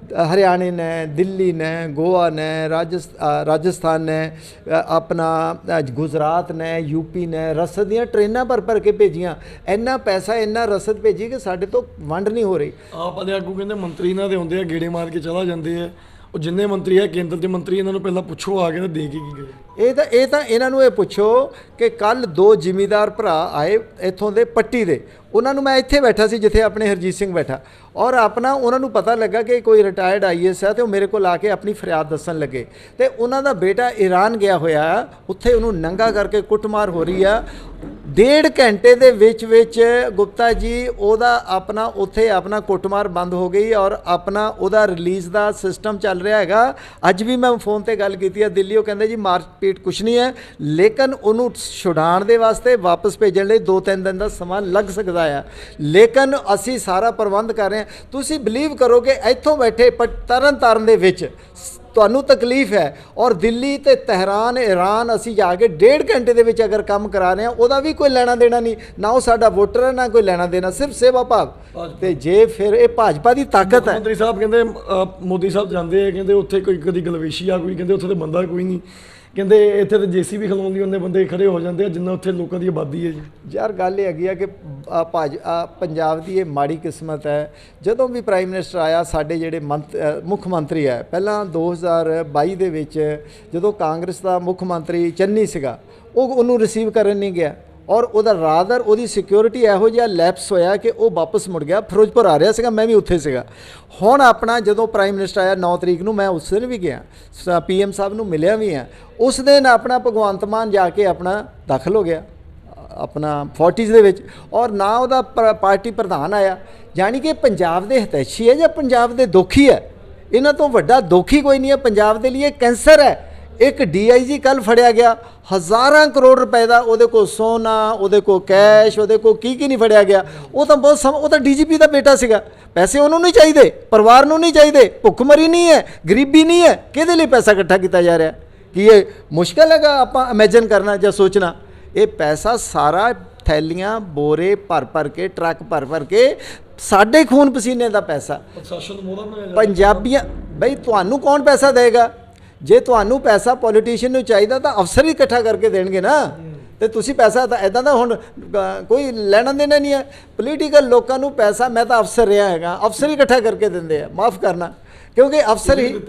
ਅ, ਹਰਿਆਣੇ ਨੇ ਦਿੱਲੀ ਨੇ ਗੋਆ ਨੇ ਰਾਜਸ- ਰਾਜਸਥਾਨ ਨੇ ਆਪਣਾ ਗੁਜਰਾਤ ਨੇ ਯੂਪੀ ਨੇ ਰਸਦ ਦੀਆਂ ਟ੍ਰੇਨਾਂ ਭਰ ਭਰ ਕੇ ਭੇਜੀਆਂ। ਇੰਨਾ ਪੈਸਾ ਇੰਨਾ ਰਸਦ ਭੇਜੀ ਕਿ ਸਾਡੇ ਤੋਂ ਵੰਡ ਨਹੀਂ ਹੋ ਰਹੀ। ਆਪ ਵਾਲੇ ਆਗੂ ਕਹਿੰਦੇ ਮੰਤਰੀ ਇਹਨਾਂ ਦੇ ਹੁੰਦੇ ਆ ਗੇੜੇ ਮਾਰ ਕੇ ਚਲਾ ਜਾਂਦੇ ਆ। ਉਹ ਜਿੰਨੇ ਮੰਤਰੀ ਹੈ ਕੇਂਦਰ ਦੇ ਮੰਤਰੀ ਇਹਨਾਂ ਨੂੰ ਪਹਿਲਾਂ ਪੁੱਛੋ ਆ ਕੇ ਤੇ ਦੇ ਕੇ ਕੀ ਗਏ? ਇਹ ਤਾਂ ਇਹ ਤਾਂ ਇਹਨਾਂ ਨੂੰ ਇਹ ਪੁੱਛੋ ਕਿ ਕੱਲ ਦੋ ਜ਼ਿਮੀਦਾਰ ਭਰਾ ਆਏ ਇੱਥੋਂ ਦੇ ਪੱਟੀ ਦੇ। ਉਹਨਾਂ ਨੂੰ ਮੈਂ ਇੱਥੇ ਬੈਠਾ ਸੀ ਜਿੱਥੇ ਆਪਣੇ ਹਰਜੀਤ ਸਿੰਘ ਬੈਠਾ। ਔਰ ਆਪਣਾ ਉਹਨਾਂ ਨੂੰ ਪਤਾ ਲੱਗਾ ਕਿ ਕੋਈ ਰਿਟਾਇਰਡ ਆਈਐਸ ਹੈ ਤੇ ਉਹ ਮੇਰੇ ਕੋਲ ਆ ਕੇ ਆਪਣੀ ਫਰਿਆਦ ਦੱਸਣ ਲੱਗੇ। ਤੇ ਉਹਨਾਂ ਦਾ ਬੇਟਾ ਈਰਾਨ ਗਿਆ ਹੋਇਆ ਹੈ, ਉੱਥੇ ਉਹਨੂੰ ਨੰਗਾ ਕਰਕੇ ਕੁੱਟਮਾਰ ਹੋ ਰਹੀ ਆ। ਡੇਢ ਘੰਟੇ ਦੇ ਵਿੱਚ ਵਿੱਚ ਗੁਪਤਾ ਜੀ ਉਹਦਾ ਆਪਣਾ ਉੱਥੇ ਆਪਣਾ ਕੁੱਟਮਾਰ ਬੰਦ ਹੋ ਗਈ ਔਰ ਆਪਣਾ ਉਹਦਾ ਰਿਲੀਜ਼ ਦਾ ਸਿਸਟਮ ਚੱਲ ਰਿਹਾ ਹੈਗਾ। ਅੱਜ ਵੀ ਮੈਂ ਫੋਨ ਤੇ ਗੱਲ ਕੀਤੀ ਹੈ, ਦਿੱਲੀ ਉਹ ਕਹਿੰਦੇ ਜੀ ਮਾਰਪੀਟ ਕੁਛ ਨਹੀਂ ਹੈ, ਲੇਕਿਨ ਉਹਨੂੰ ਛੁਡਾਉਣ ਦੇ ਵਾਸਤੇ ਵਾਪਸ ਭੇਜਣ ਲਈ 2-3 ਦਿਨ ਦਾ ਸਮਾਂ ਲੱਗ ਸਕਦਾ ਹੈ ਲੇਕਿਨ ਅਸੀਂ ਸਾਰਾ ਪ੍ਰਬੰਧ ਕਰ ਰਹੇ ਹਾਂ। ਤੁਸੀਂ ਬਲੀਵ ਕਰੋ ਕਿ ਇੱਥੋਂ ਬੈਠੇ ਪ- ਤਰਨ ਤਾਰਨ ਦੇ ਵਿੱਚ ਤੁਹਾਨੂੰ ਤਕਲੀਫ ਹੈ ਔਰ ਦਿੱਲੀ ਤੇ ਤਹਿਰਾਨ ਈਰਾਨ ਅਸੀਂ ਜਾ ਕੇ ਡੇਢ ਘੰਟੇ ਦੇ ਵਿੱਚ ਅਗਰ ਕੰਮ ਕਰਾ ਰਹੇ ਹਾਂ ਉਹਦਾ ਵੀ ਕੋਈ ਲੈਣਾ ਦੇਣਾ ਨਹੀਂ ਨਾ ਉਹ ਸਾਡਾ ਵੋਟਰ ਹੈ ਨਾ ਕੋਈ ਲੈਣਾ ਦੇਣਾ ਸਿਰਫ ਸੇਵਾ ਭਾਵ। ਤੇ ਜੇ ਫਿਰ ਇਹ ਭਾਜਪਾ ਦੀ ਤਾਕਤ ਹੈ। ਮੰਤਰੀ ਸਾਹਿਬ ਕਹਿੰਦੇ ਮੋਦੀ ਸਾਹਿਬ ਜਾਂਦੇ ਆ ਕਹਿੰਦੇ ਉੱਥੇ ਕੋਈ ਕਦੀ ਗਲਵੇਸ਼ੀ ਆ ਕੋਈ ਕਹਿੰਦੇ ਉੱਥੇ ਤੇ ਬੰਦਾ ਕੋਈ ਨਹੀਂ। ਕਹਿੰਦੇ ਇੱਥੇ ਤੇ ਜੀਸੀਬੀ ਖਲੋਂਦੀ ਹੁੰਦੇ ਬੰਦੇ ਖੜੇ ਹੋ ਜਾਂਦੇ ਆ, ਜਿੰਨਾ ਉੱਥੇ ਲੋਕਾਂ ਦੀ ਆਬਾਦੀ ਹੈ ਜੀ। ਯਾਰ ਗੱਲ ਇਹ ਹੈਗੀ ਆ ਕਿ ਆ ਭਾਜ ਪੰਜਾਬ ਦੀ ਇਹ ਮਾੜੀ ਕਿਸਮਤ ਹੈ। ਜਦੋਂ ਵੀ ਪ੍ਰਾਈਮ ਮਿਨਿਸਟਰ ਆਇਆ, ਸਾਡੇ ਜਿਹੜੇ ਮੰਤ- ਮੁੱਖ ਮੰਤਰੀ ਹੈ, ਪਹਿਲਾਂ 2022 ਦੇ ਵਿੱਚ ਜਦੋਂ ਕਾਂਗਰਸ ਦਾ ਮੁੱਖ ਮੰਤਰੀ ਚੰਨੀ ਸੀਗਾ, ਉਹ ਉਹਨੂੰ ਰਿਸੀਵ ਕਰਨ ਨਹੀਂ ਗਿਆ। ਔਰ ਉਹਦਾ ਰਾਦਰ ਉਹਦੀ ਸਿਕਿਉਰਿਟੀ ਇਹੋ ਜਿਹਾ ਲੈਪਸ ਹੋਇਆ ਕਿ ਉਹ ਵਾਪਸ ਮੁੜ ਗਿਆ, ਫਿਰੋਜ਼ਪੁਰ ਆ ਰਿਹਾ ਸੀਗਾ, ਮੈਂ ਵੀ ਉੱਥੇ ਸੀਗਾ। ਹੁਣ ਆਪਣਾ ਜਦੋਂ ਪ੍ਰਾਈਮ ਮਿਨਿਸਟਰ ਆਇਆ 9 ਤਰੀਕ ਨੂੰ, ਮੈਂ ਉਸ ਦਿਨ ਵੀ ਗਿਆ ਪੀਐਮ ਸਾਹਿਬ ਨੂੰ ਮਿਲਿਆ ਵੀ ਆ। ਉਸ ਦਿਨ ਆਪਣਾ ਭਗਵੰਤ ਮਾਨ ਜਾ ਕੇ ਆਪਣਾ ਦਾਖਲ ਹੋ ਗਿਆ, ਆਪਣਾ 40s ਦੇ ਵਿੱਚ। ਔਰ ਨਾ ਉਹਦਾ ਪਾਰਟੀ ਪ੍ਰਧਾਨ ਆਇਆ, ਯਾਨੀ ਕਿ ਪੰਜਾਬ ਦੇ ਹਿਤੈਸ਼ੀ ਹੈ ਜਾਂ ਪੰਜਾਬ ਦੇ ਦੁਖੀ ਹੈ? ਇਹਨਾਂ ਤੋਂ ਵੱਡਾ ਦੁਖੀ ਕੋਈ ਨਹੀਂ ਹੈ, ਪੰਜਾਬ ਦੇ ਲਈ ਕੈਂਸਰ ਹੈ। ਇੱਕ ਡੀਆਈਜੀ ਕੱਲ ਫੜਿਆ ਗਿਆ। ਹਜ਼ਾਰਾਂ ਕਰੋੜ ਰੁਪਏ ਦਾ ਉਹਦੇ ਕੋਲ ਸੋਨਾ ਉਹਦੇ ਕੋਲ ਕੈਸ਼ ਉਹਦੇ ਕੋਲ ਕੀ ਕੀ ਨਹੀਂ ਫੜਿਆ ਗਿਆ। ਉਹ ਤਾਂ ਬਹੁਤ ਉਹ ਤਾਂ ਡੀਜੀਪੀ ਦਾ ਬੇਟਾ ਸੀਗਾ। ਪੈਸੇ ਉਹਨੂੰ ਨਹੀਂ ਚਾਹੀਦੇ ਪਰਿਵਾਰ ਨੂੰ ਨਹੀਂ ਚਾਹੀਦੇ ਭੁੱਖਮਰੀ ਨਹੀਂ ਹੈ ਗਰੀਬੀ ਨਹੀਂ ਹੈ। ਕਿਹਦੇ ਲਈ ਪੈਸਾ ਇਕੱਠਾ ਕੀਤਾ ਜਾ ਰਿਹਾ? ਕੀ ਇਹ ਮੁਸ਼ਕਲ ਹੈਗਾ ਆਪਾਂ ਇਮੇਜਿਨ ਕਰਨਾ ਜਾਂ ਸੋਚਣਾ? ਇਹ ਪੈਸਾ ਸਾਰਾ ਥੈਲੀਆਂ ਬੋਰੇ ਭਰ ਭਰ ਕੇ ਟਰੱਕ ਭਰ ਭਰ ਕੇ ਸਾਡੇ ਖੂਨ ਪਸੀਨੇ ਦਾ ਪੈਸਾ। ਪੰਜਾਬੀਆਂ ਬਈ ਤੁਹਾਨੂੰ ਕੌਣ ਪੈਸਾ ਦੇਗਾ? ਜੇ ਤੁਹਾਨੂੰ ਪੈਸਾ ਪੋਲੀਟੀਸ਼ੀਅਨ ਨੂੰ ਚਾਹੀਦਾ ਤਾਂ ਅਫਸਰ ਹੀ ਇਕੱਠਾ ਕਰਕੇ ਦੇਣਗੇ ਨਾ। ਤੇ ਤੁਸੀਂ ਪੈਸਾ ਤਾਂ ਐਦਾਂ ਦਾ ਹੁਣ ਕੋਈ ਲੈਣਾ ਦੇਣਾ ਨਹੀਂ ਹੈ। ਪੋਲੀਟੀਕਲ ਲੋਕਾਂ ਨੂੰ ਪੈਸਾ ਮੈਂ ਤਾਂ ਅਫਸਰ ਰਿਹਾ ਹੈਗਾ। ਅਫਸਰ ਹੀ ਇਕੱਠਾ ਕਰਕੇ ਦਿੰਦੇ ਆ। ਮਾਫ ਕਰਨਾ। ਕਿਉਂਕਿ ਅਫਸਰ ਹੀ।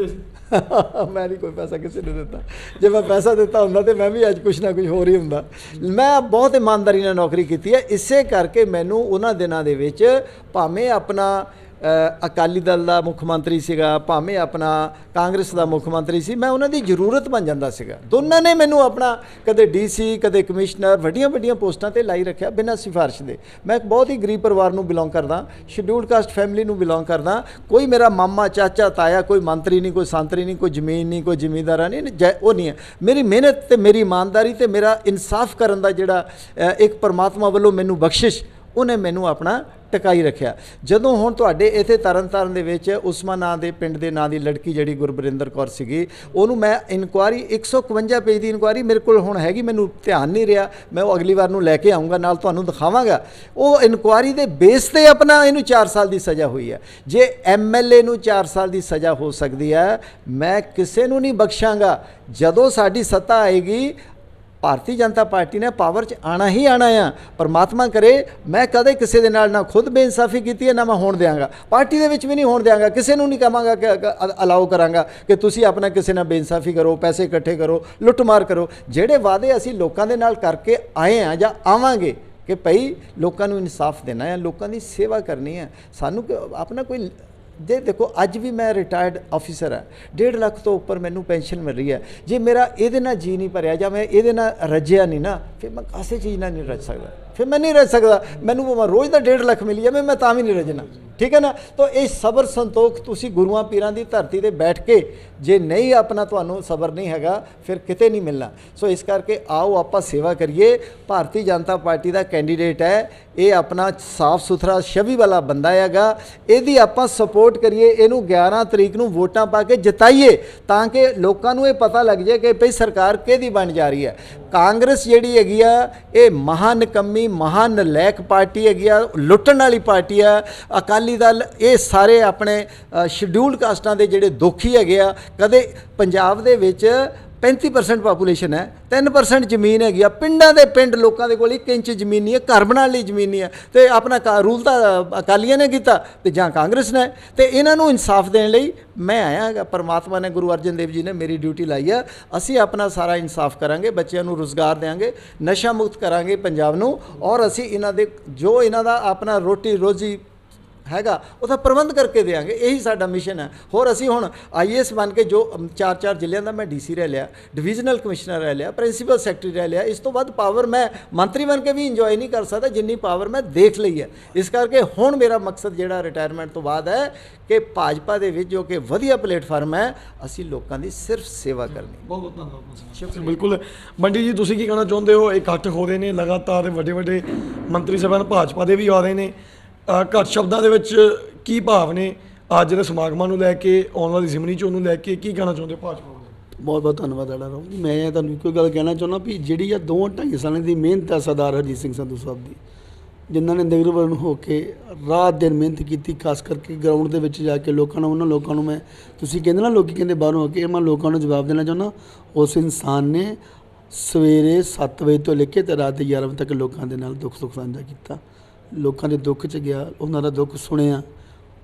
ਮੈਂ ਨਹੀਂ ਕੋਈ ਪੈਸਾ ਕਿਸੇ ਨੂੰ ਦਿੱਤਾ। ਜੇ ਮੈਂ ਪੈਸਾ ਦਿੱਤਾ ਹੁੰਦਾ ਤੇ ਮੈਂ ਵੀ ਅੱਜ ਕੁਛ ਨਾ ਕੁਛ ਹੋਰ ਹੀ ਹੁੰਦਾ। ਮੈਂ ਬਹੁਤ ਇਮਾਨਦਾਰੀ ਨਾਲ ਨੌਕਰੀ ਕੀਤੀ ਹੈ। ਇਸੇ ਕਰਕੇ ਮੈਨੂੰ ਉਹਨਾਂ ਦਿਨਾਂ ਦੇ ਵਿੱਚ ਭਾਵੇਂ ਆਪਣਾ ਅਕਾਲੀ ਦਲ ਦਾ ਮੁੱਖ ਮੰਤਰੀ ਸੀਗਾ, ਭਾਵੇਂ ਆਪਣਾ ਕਾਂਗਰਸ ਦਾ ਮੁੱਖ ਮੰਤਰੀ ਸੀ, ਮੈਂ ਉਹਨਾਂ ਦੀ ਜ਼ਰੂਰਤ ਬਣ ਜਾਂਦਾ ਸੀਗਾ। ਦੋਨਾਂ ਨੇ ਮੈਨੂੰ ਆਪਣਾ ਕਦੇ ਡੀਸੀ ਕਦੇ ਕਮਿਸ਼ਨਰ ਵੱਡੀਆਂ ਵੱਡੀਆਂ ਪੋਸਟਾਂ ਤੇ ਲਾਈ ਰੱਖਿਆ ਬਿਨਾਂ ਸਿਫਾਰਿਸ਼ ਦੇ। ਮੈਂ ਇੱਕ ਬਹੁਤ ਹੀ ਗਰੀਬ ਪਰਿਵਾਰ ਨੂੰ ਬਿਲੋਂਗ ਕਰਦਾ ਸ਼ਡਿਊਲਡ ਕਾਸਟ ਫੈਮਿਲੀ ਨੂੰ ਬਿਲੋਂਗ ਕਰਦਾ। ਕੋਈ ਮੇਰਾ ਮਾਮਾ, ਚਾਚਾ, ਤਾਇਆ, ਕੋਈ ਮੰਤਰੀ ਨਹੀਂ, ਕੋਈ ਸੰਤਰੀ ਨਹੀਂ, ਕੋਈ ਜ਼ਮੀਨ ਨਹੀਂ, ਕੋਈ ਜ਼ਿਮੀਂਦਾਰਾ ਨਹੀਂ ਜੈ- ਉਹ ਨਹੀਂ ਹੈ। ਮੇਰੀ ਮਿਹਨਤ ਤੇ ਮੇਰੀ ਇਮਾਨਦਾਰੀ ਤੇ ਮੇਰਾ ਇਨਸਾਫ ਕਰਨ ਦਾ ਜਿਹੜਾ ਇੱਕ ਪਰਮਾਤਮਾ ਵੱਲੋਂ ਮੈਨੂੰ ਬਖਸ਼ਿਸ਼, ਉਹਨੇ ਮੈਨੂੰ ਆਪਣਾ ਟਿਕਾਈ ਰੱਖਿਆ। ਜਦੋਂ ਹੁਣ ਤੁਹਾਡੇ ਇੱਥੇ ਤਰਨਤਾਰਨ ਦੇ ਵਿੱਚ ਉਸਮਾ ਨਾਂ ਦੇ ਪਿੰਡ ਦੇ ਨਾਂ ਦੀ ਲੜਕੀ ਜਿਹੜੀ ਗੁਰਬਰਿੰਦਰ ਕੌਰ ਸੀਗੀ, ਉਹਨੂੰ ਮੈਂ ਇਨਕੁਆਰੀ 151 ਪੇਜ ਦੀ ਇਨਕੁਆਰੀ ਮੇਰੇ ਕੋਲ ਹੁਣ ਹੈਗੀ, ਮੈਨੂੰ ਧਿਆਨ ਨਹੀਂ ਰਿਹਾ, ਮੈਂ ਉਹ ਅਗਲੀ ਵਾਰ ਨੂੰ ਲੈ ਕੇ ਆਉਂਗਾ ਨਾਲ ਤੁਹਾਨੂੰ ਦਿਖਾਵਾਂਗਾ। ਉਹ ਇਨਕੁਆਰੀ ਦੇ ਬੇਸ ਤੇ ਆਪਣਾ ਇਹਨੂੰ 4 ਸਾਲ ਦੀ ਸਜ਼ਾ ਹੋਈ ਹੈ। ਜੇ ਐਮਐਲਏ ਨੂੰ 4 ਸਾਲ ਦੀ ਸਜ਼ਾ ਹੋ ਸਕਦੀ ਹੈ, ਮੈਂ ਕਿਸੇ ਨੂੰ ਨਹੀਂ ਬਖਸ਼ਾਂਗਾ। ਜਦੋਂ ਸਾਡੀ ਸੱਤਾ ਆਏਗੀ ਭਾਰਤੀ ਜਨਤਾ ਪਾਰਟੀ ਨੇ ਪਾਵਰ 'ਚ ਆਣਾ ਹੀ ਆਣਾ ਆ। ਪਰਮਾਤਮਾ ਕਰੇ, ਮੈਂ ਕਦੇ ਕਿਸੇ ਦੇ ਨਾਲ ਨਾ ਖੁਦ ਬੇਇਨਸਾਫੀ ਕੀਤੀ ਹੈ, ਨਾ ਮੈਂ ਹੋਣ ਦਿਆਂਗਾ। ਪਾਰਟੀ ਦੇ ਵਿੱਚ ਵੀ ਨਹੀਂ ਹੋਣ ਦਿਆਂਗਾ, ਕਿਸੇ ਨੂੰ ਨਹੀਂ ਕਹਾਂਗਾ ਕਿ ਅਲਾਉ ਕਰਾਂਗਾ ਕਿ ਤੁਸੀਂ ਆਪਣਾ ਕਿਸੇ ਨਾਲ ਬੇਇਨਸਾਫੀ ਕਰੋ, ਪੈਸੇ ਇਕੱਠੇ ਕਰੋ, ਲੁੱਟਮਾਰ ਕਰੋ। ਜਿਹੜੇ ਵਾਅਦੇ ਅਸੀਂ ਲੋਕਾਂ ਦੇ ਨਾਲ ਕਰਕੇ ਆਏ ਆ ਜਾਂ ਆਵਾਂਗੇ ਕਿ ਭਈ ਲੋਕਾਂ ਨੂੰ ਇਨਸਾਫ ਦੇਣਾ ਹੈ ਲੋਕਾਂ ਦੀ ਸੇਵਾ ਕਰਨੀ ਹੈ ਸਾਨੂੰ ਆਪਣਾ ਕੋਈ ਜੇ ਦੇਖੋ, ਅੱਜ ਵੀ ਮੈਂ ਰਿਟਾਇਰਡ ਆਫੀਸਰ ਹਾਂ। 1.5 ਲੱਖ ਤੋਂ ਉੱਪਰ ਮੈਨੂੰ ਪੈਨਸ਼ਨ ਮਿਲ ਰਹੀ ਹੈ। ਜੇ ਮੇਰਾ ਇਹਦੇ ਨਾਲ ਜੀ ਨਹੀਂ ਭਰਿਆ ਜਾਂ ਮੈਂ ਇਹਦੇ ਨਾਲ ਰੱਜਿਆ ਨਹੀਂ ਨਾ, ਫਿਰ ਮੈਂ ਕਾਸੇ ਚੀਜ਼ ਨਾਲ ਨਹੀਂ ਰੱਜ ਸਕਦਾ? ਫਿਰ ਮੈਂ ਨਹੀਂ ਰੱਜ ਸਕਦਾ। ਮੈਨੂੰ ਭਾਵੇਂ ਰੋਜ਼ ਦਾ 1.5 ਲੱਖ ਮਿਲੀ ਜਾਵੇ ਮੈਂ ਤਾਂ ਵੀ ਨਹੀਂ ਰੱਜਣਾ ਠੀਕ ਹੈ ਨਾ? ਤਾਂ ਇਹ ਸਬਰ ਸੰਤੋਖ ਤੁਸੀਂ ਗੁਰੂਆਂ ਪੀਰਾਂ ਦੀ ਧਰਤੀ ਤੇ ਬੈਠ ਕੇ ਜੇ ਨਹੀਂ ਆਪਣਾ ਤੁਹਾਨੂੰ ਸਬਰ ਨਹੀਂ ਹੈਗਾ, ਫਿਰ ਕਿਤੇ ਨਹੀਂ ਮਿਲਣਾ। ਸੋ ਇਸ ਕਰਕੇ ਆਓ ਆਪਾਂ ਸੇਵਾ ਕਰੀਏ। ਭਾਰਤੀ ਜਨਤਾ ਪਾਰਟੀ ਦਾ ਕੈਂਡੀਡੇਟ ਹੈ। ਇਹ ਆਪਣਾ ਸਾਫ਼ ਸੁਥਰਾ ਛਵੀ ਵਾਲਾ ਬੰਦਾ ਹੈਗਾ। ਇਹਦੀ ਆਪਾਂ ਸਪੋਰਟ ਕਰੀਏ। ਇਹਨੂੰ 11 ਤਰੀਕ ਨੂੰ ਵੋਟਾਂ ਪਾ ਕੇ ਜਿਤਾਈਏ ਤਾਂ ਕਿ ਲੋਕਾਂ ਨੂੰ ਇਹ ਪਤਾ ਲੱਗ ਜਾਏ ਕਿ ਭਈ ਸਰਕਾਰ ਕਿਹਦੀ ਬਣ ਜਾ ਰਹੀ ਹੈ। ਕਾਂਗਰਸ ਜਿਹੜੀ ਹੈਗੀ ਆ, ਇਹ ਮਹਾਨਕੰਮੀ ਮਹਾਨਲੈਕ ਪਾਰਟੀ ਹੈਗੀ ਆ, ਲੁੱਟਣ ਵਾਲੀ ਪਾਰਟੀ ਆ। ਅਕਾਲੀ ਦਲ ਇਹ ਸਾਰੇ ਆਪਣੇ ਸ਼ਡਿਊਲ ਕਾਸਟਾਂ ਦੇ ਜਿਹੜੇ ਦੋਖੀ ਹੈਗੇ ਆ। ਕਦੇ ਪੰਜਾਬ ਦੇ ਵਿੱਚ 35% ਪਾਪੂਲੇਸ਼ਨ ਹੈ 3% ਜ਼ਮੀਨ ਹੈਗੀ ਆ। ਪਿੰਡਾਂ ਦੇ ਪਿੰਡ ਲੋਕਾਂ ਦੇ ਕੋਲ 1 ਇੰਚ ਜ਼ਮੀਨ ਨਹੀਂ ਹੈ, ਘਰ ਬਣਾਉਣ ਲਈ ਜ਼ਮੀਨ ਨਹੀਂ ਹੈ। ਤੇ ਆਪਣਾ ਕਾ- ਰੂਲ ਤਾਂ ਅਕਾਲੀਆਂ ਨੇ ਕੀਤਾ ਤੇ ਜਾਂ ਕਾਂਗਰਸ ਨੇ। ਤੇ ਇਹਨਾਂ ਨੂੰ ਇਨਸਾਫ ਦੇਣ ਲਈ ਮੈਂ ਆਇਆ ਹੈਗਾ। ਪਰਮਾਤਮਾ ਨੇ, ਗੁਰੂ ਅਰਜਨ ਦੇਵ ਜੀ ਨੇ ਮੇਰੀ ਡਿਊਟੀ ਲਾਈ ਆ। ਅਸੀਂ ਆਪਣਾ ਸਾਰਾ ਇਨਸਾਫ ਕਰਾਂਗੇ, ਬੱਚਿਆਂ ਨੂੰ ਰੋਜ਼ਗਾਰ ਦੇਵਾਂਗੇ ਨਸ਼ਾ ਮੁਕਤ ਕਰਾਂਗੇ ਪੰਜਾਬ ਨੂੰ। ਔਰ ਅਸੀਂ ਇਹਨਾਂ ਦੇ, ਜੋ ਇਹਨਾਂ ਦਾ ਆਪਣਾ ਰੋਟੀ ਰੋਜ਼ੀ ਹੈਗਾ ਉਹਦਾ ਪ੍ਰਬੰਧ ਕਰਕੇ ਦੇਵਾਂਗੇ ਇਹੀ ਸਾਡਾ ਮਿਸ਼ਨ ਹੈ। ਹੋਰ ਅਸੀਂ ਹੁਣ ਆਈਐਸ ਬਣ ਕੇ ਜੋ ਚਾਰ ਚਾਰ ਜ਼ਿਲ੍ਹਿਆਂ ਦਾ ਮੈਂ ਡੀਸੀ ਰਹਿ ਲਿਆ ਡਿਵੀਜ਼ਨਲ ਕਮਿਸ਼ਨਰ ਰਹਿ ਲਿਆ ਪ੍ਰਿੰਸੀਪਲ ਸੈਕਟਰੀ ਰਹਿ ਲਿਆ ਇਸ ਤੋਂ ਵੱਧ ਪਾਵਰ ਮੈਂ ਮੰਤਰੀ ਬਣ ਕੇ ਵੀ ਇੰਜੋਏ ਨਹੀਂ ਕਰ ਸਕਦਾ ਜਿੰਨੀ ਪਾਵਰ ਮੈਂ ਦੇਖ ਲਈ ਹੈ। ਇਸ ਕਰਕੇ ਹੁਣ ਮੇਰਾ ਮਕਸਦ ਜਿਹੜਾ ਰਿਟਾਇਰਮੈਂਟ ਤੋਂ ਬਾਅਦ ਹੈ ਕਿ ਭਾਜਪਾ ਦੇ ਵਿੱਚ ਜੋ ਕਿ ਵਧੀਆ ਪਲੇਟਫਾਰਮ ਹੈ ਅਸੀਂ ਲੋਕਾਂ ਦੀ ਸਿਰਫ ਸੇਵਾ ਕਰਨੀ ਬਹੁਤ ਬਹੁਤ ਧੰਨਵਾਦ ਬਿਲਕੁਲ। ਬੰਡੀ ਜੀ ਤੁਸੀਂ ਕੀ ਕਹਿਣਾ ਚਾਹੁੰਦੇ ਹੋ? ਇਕੱਠ ਹੋ ਰਹੇ ਨੇ ਲਗਾਤਾਰ ਵੱਡੇ ਵੱਡੇ ਮੰਤਰੀ ਸਾਹਿਬਾਨ ਭਾਜਪਾ ਦੇ ਵੀ ਆ ਰਹੇ ਨੇ। ਘੱਟ ਸ਼ਬਦਾਂ ਦੇ ਵਿੱਚ ਕੀ ਭਾਵ ਨੇ ਅੱਜ ਦੇ ਸਮਾਗਮਾਂ ਨੂੰ ਲੈ ਕੇ, ਆਉਣ ਵਾਲੀ ਜ਼ਿਮਨੀ 'ਚ ਉਹਨੂੰ ਲੈ ਕੇ ਕੀ ਕਹਿਣਾ ਚਾਹੁੰਦੇ ਭਾਜਪਾ ਨੂੰ ਬਹੁਤ ਬਹੁਤ ਧੰਨਵਾਦ ਤੁਹਾਡਾ ਰਾਹੁਲ ਜੀ। ਮੈਂ ਤੁਹਾਨੂੰ ਇੱਕੋ ਗੱਲ ਕਹਿਣਾ ਚਾਹੁੰਦਾ ਵੀ ਜਿਹੜੀ ਆ ਦੋ ਢਾਈ ਸਾਲਾਂ ਦੀ ਮਿਹਨਤ ਆ ਸਰਦਾਰ ਹਰਜੀਤ ਸਿੰਘ ਸੰਧੂ ਸਾਹਿਬ ਦੀ, ਜਿਨ੍ਹਾਂ ਨੇ ਨਿਗਰਵਰਨ ਹੋ ਕੇ ਰਾਤ ਦਿਨ ਮਿਹਨਤ ਕੀਤੀ, ਖਾਸ ਕਰਕੇ ਗਰਾਊਂਡ ਦੇ ਵਿੱਚ ਜਾ ਕੇ ਲੋਕਾਂ ਨੂੰ, ਉਹਨਾਂ ਲੋਕਾਂ ਨੂੰ ਮੈਂ, ਤੁਸੀਂ ਕਹਿੰਦੇ ਨਾ ਲੋਕੀ ਕਹਿੰਦੇ ਬਾਹਰੋਂ ਆ ਕੇ, ਮੈਂ ਲੋਕਾਂ ਨੂੰ ਜਵਾਬ ਦੇਣਾ ਚਾਹੁੰਦਾ, ਉਸ ਇਨਸਾਨ ਨੇ ਸਵੇਰੇ 7 ਵਜੇ ਤੋਂ ਲੈ ਕੇ ਤੇ ਰਾਤ ਦੇ 11 ਵਜੇ ਤੱਕ ਲੋਕਾਂ ਦੇ ਨਾਲ ਦੁੱਖ ਸੁੱਖ ਸਾਂਝਾ ਕੀਤਾ। ਲੋਕਾਂ ਦੇ ਦੁੱਖ 'ਚ ਗਿਆ, ਉਹਨਾਂ ਦਾ ਦੁੱਖ ਸੁਣਿਆ,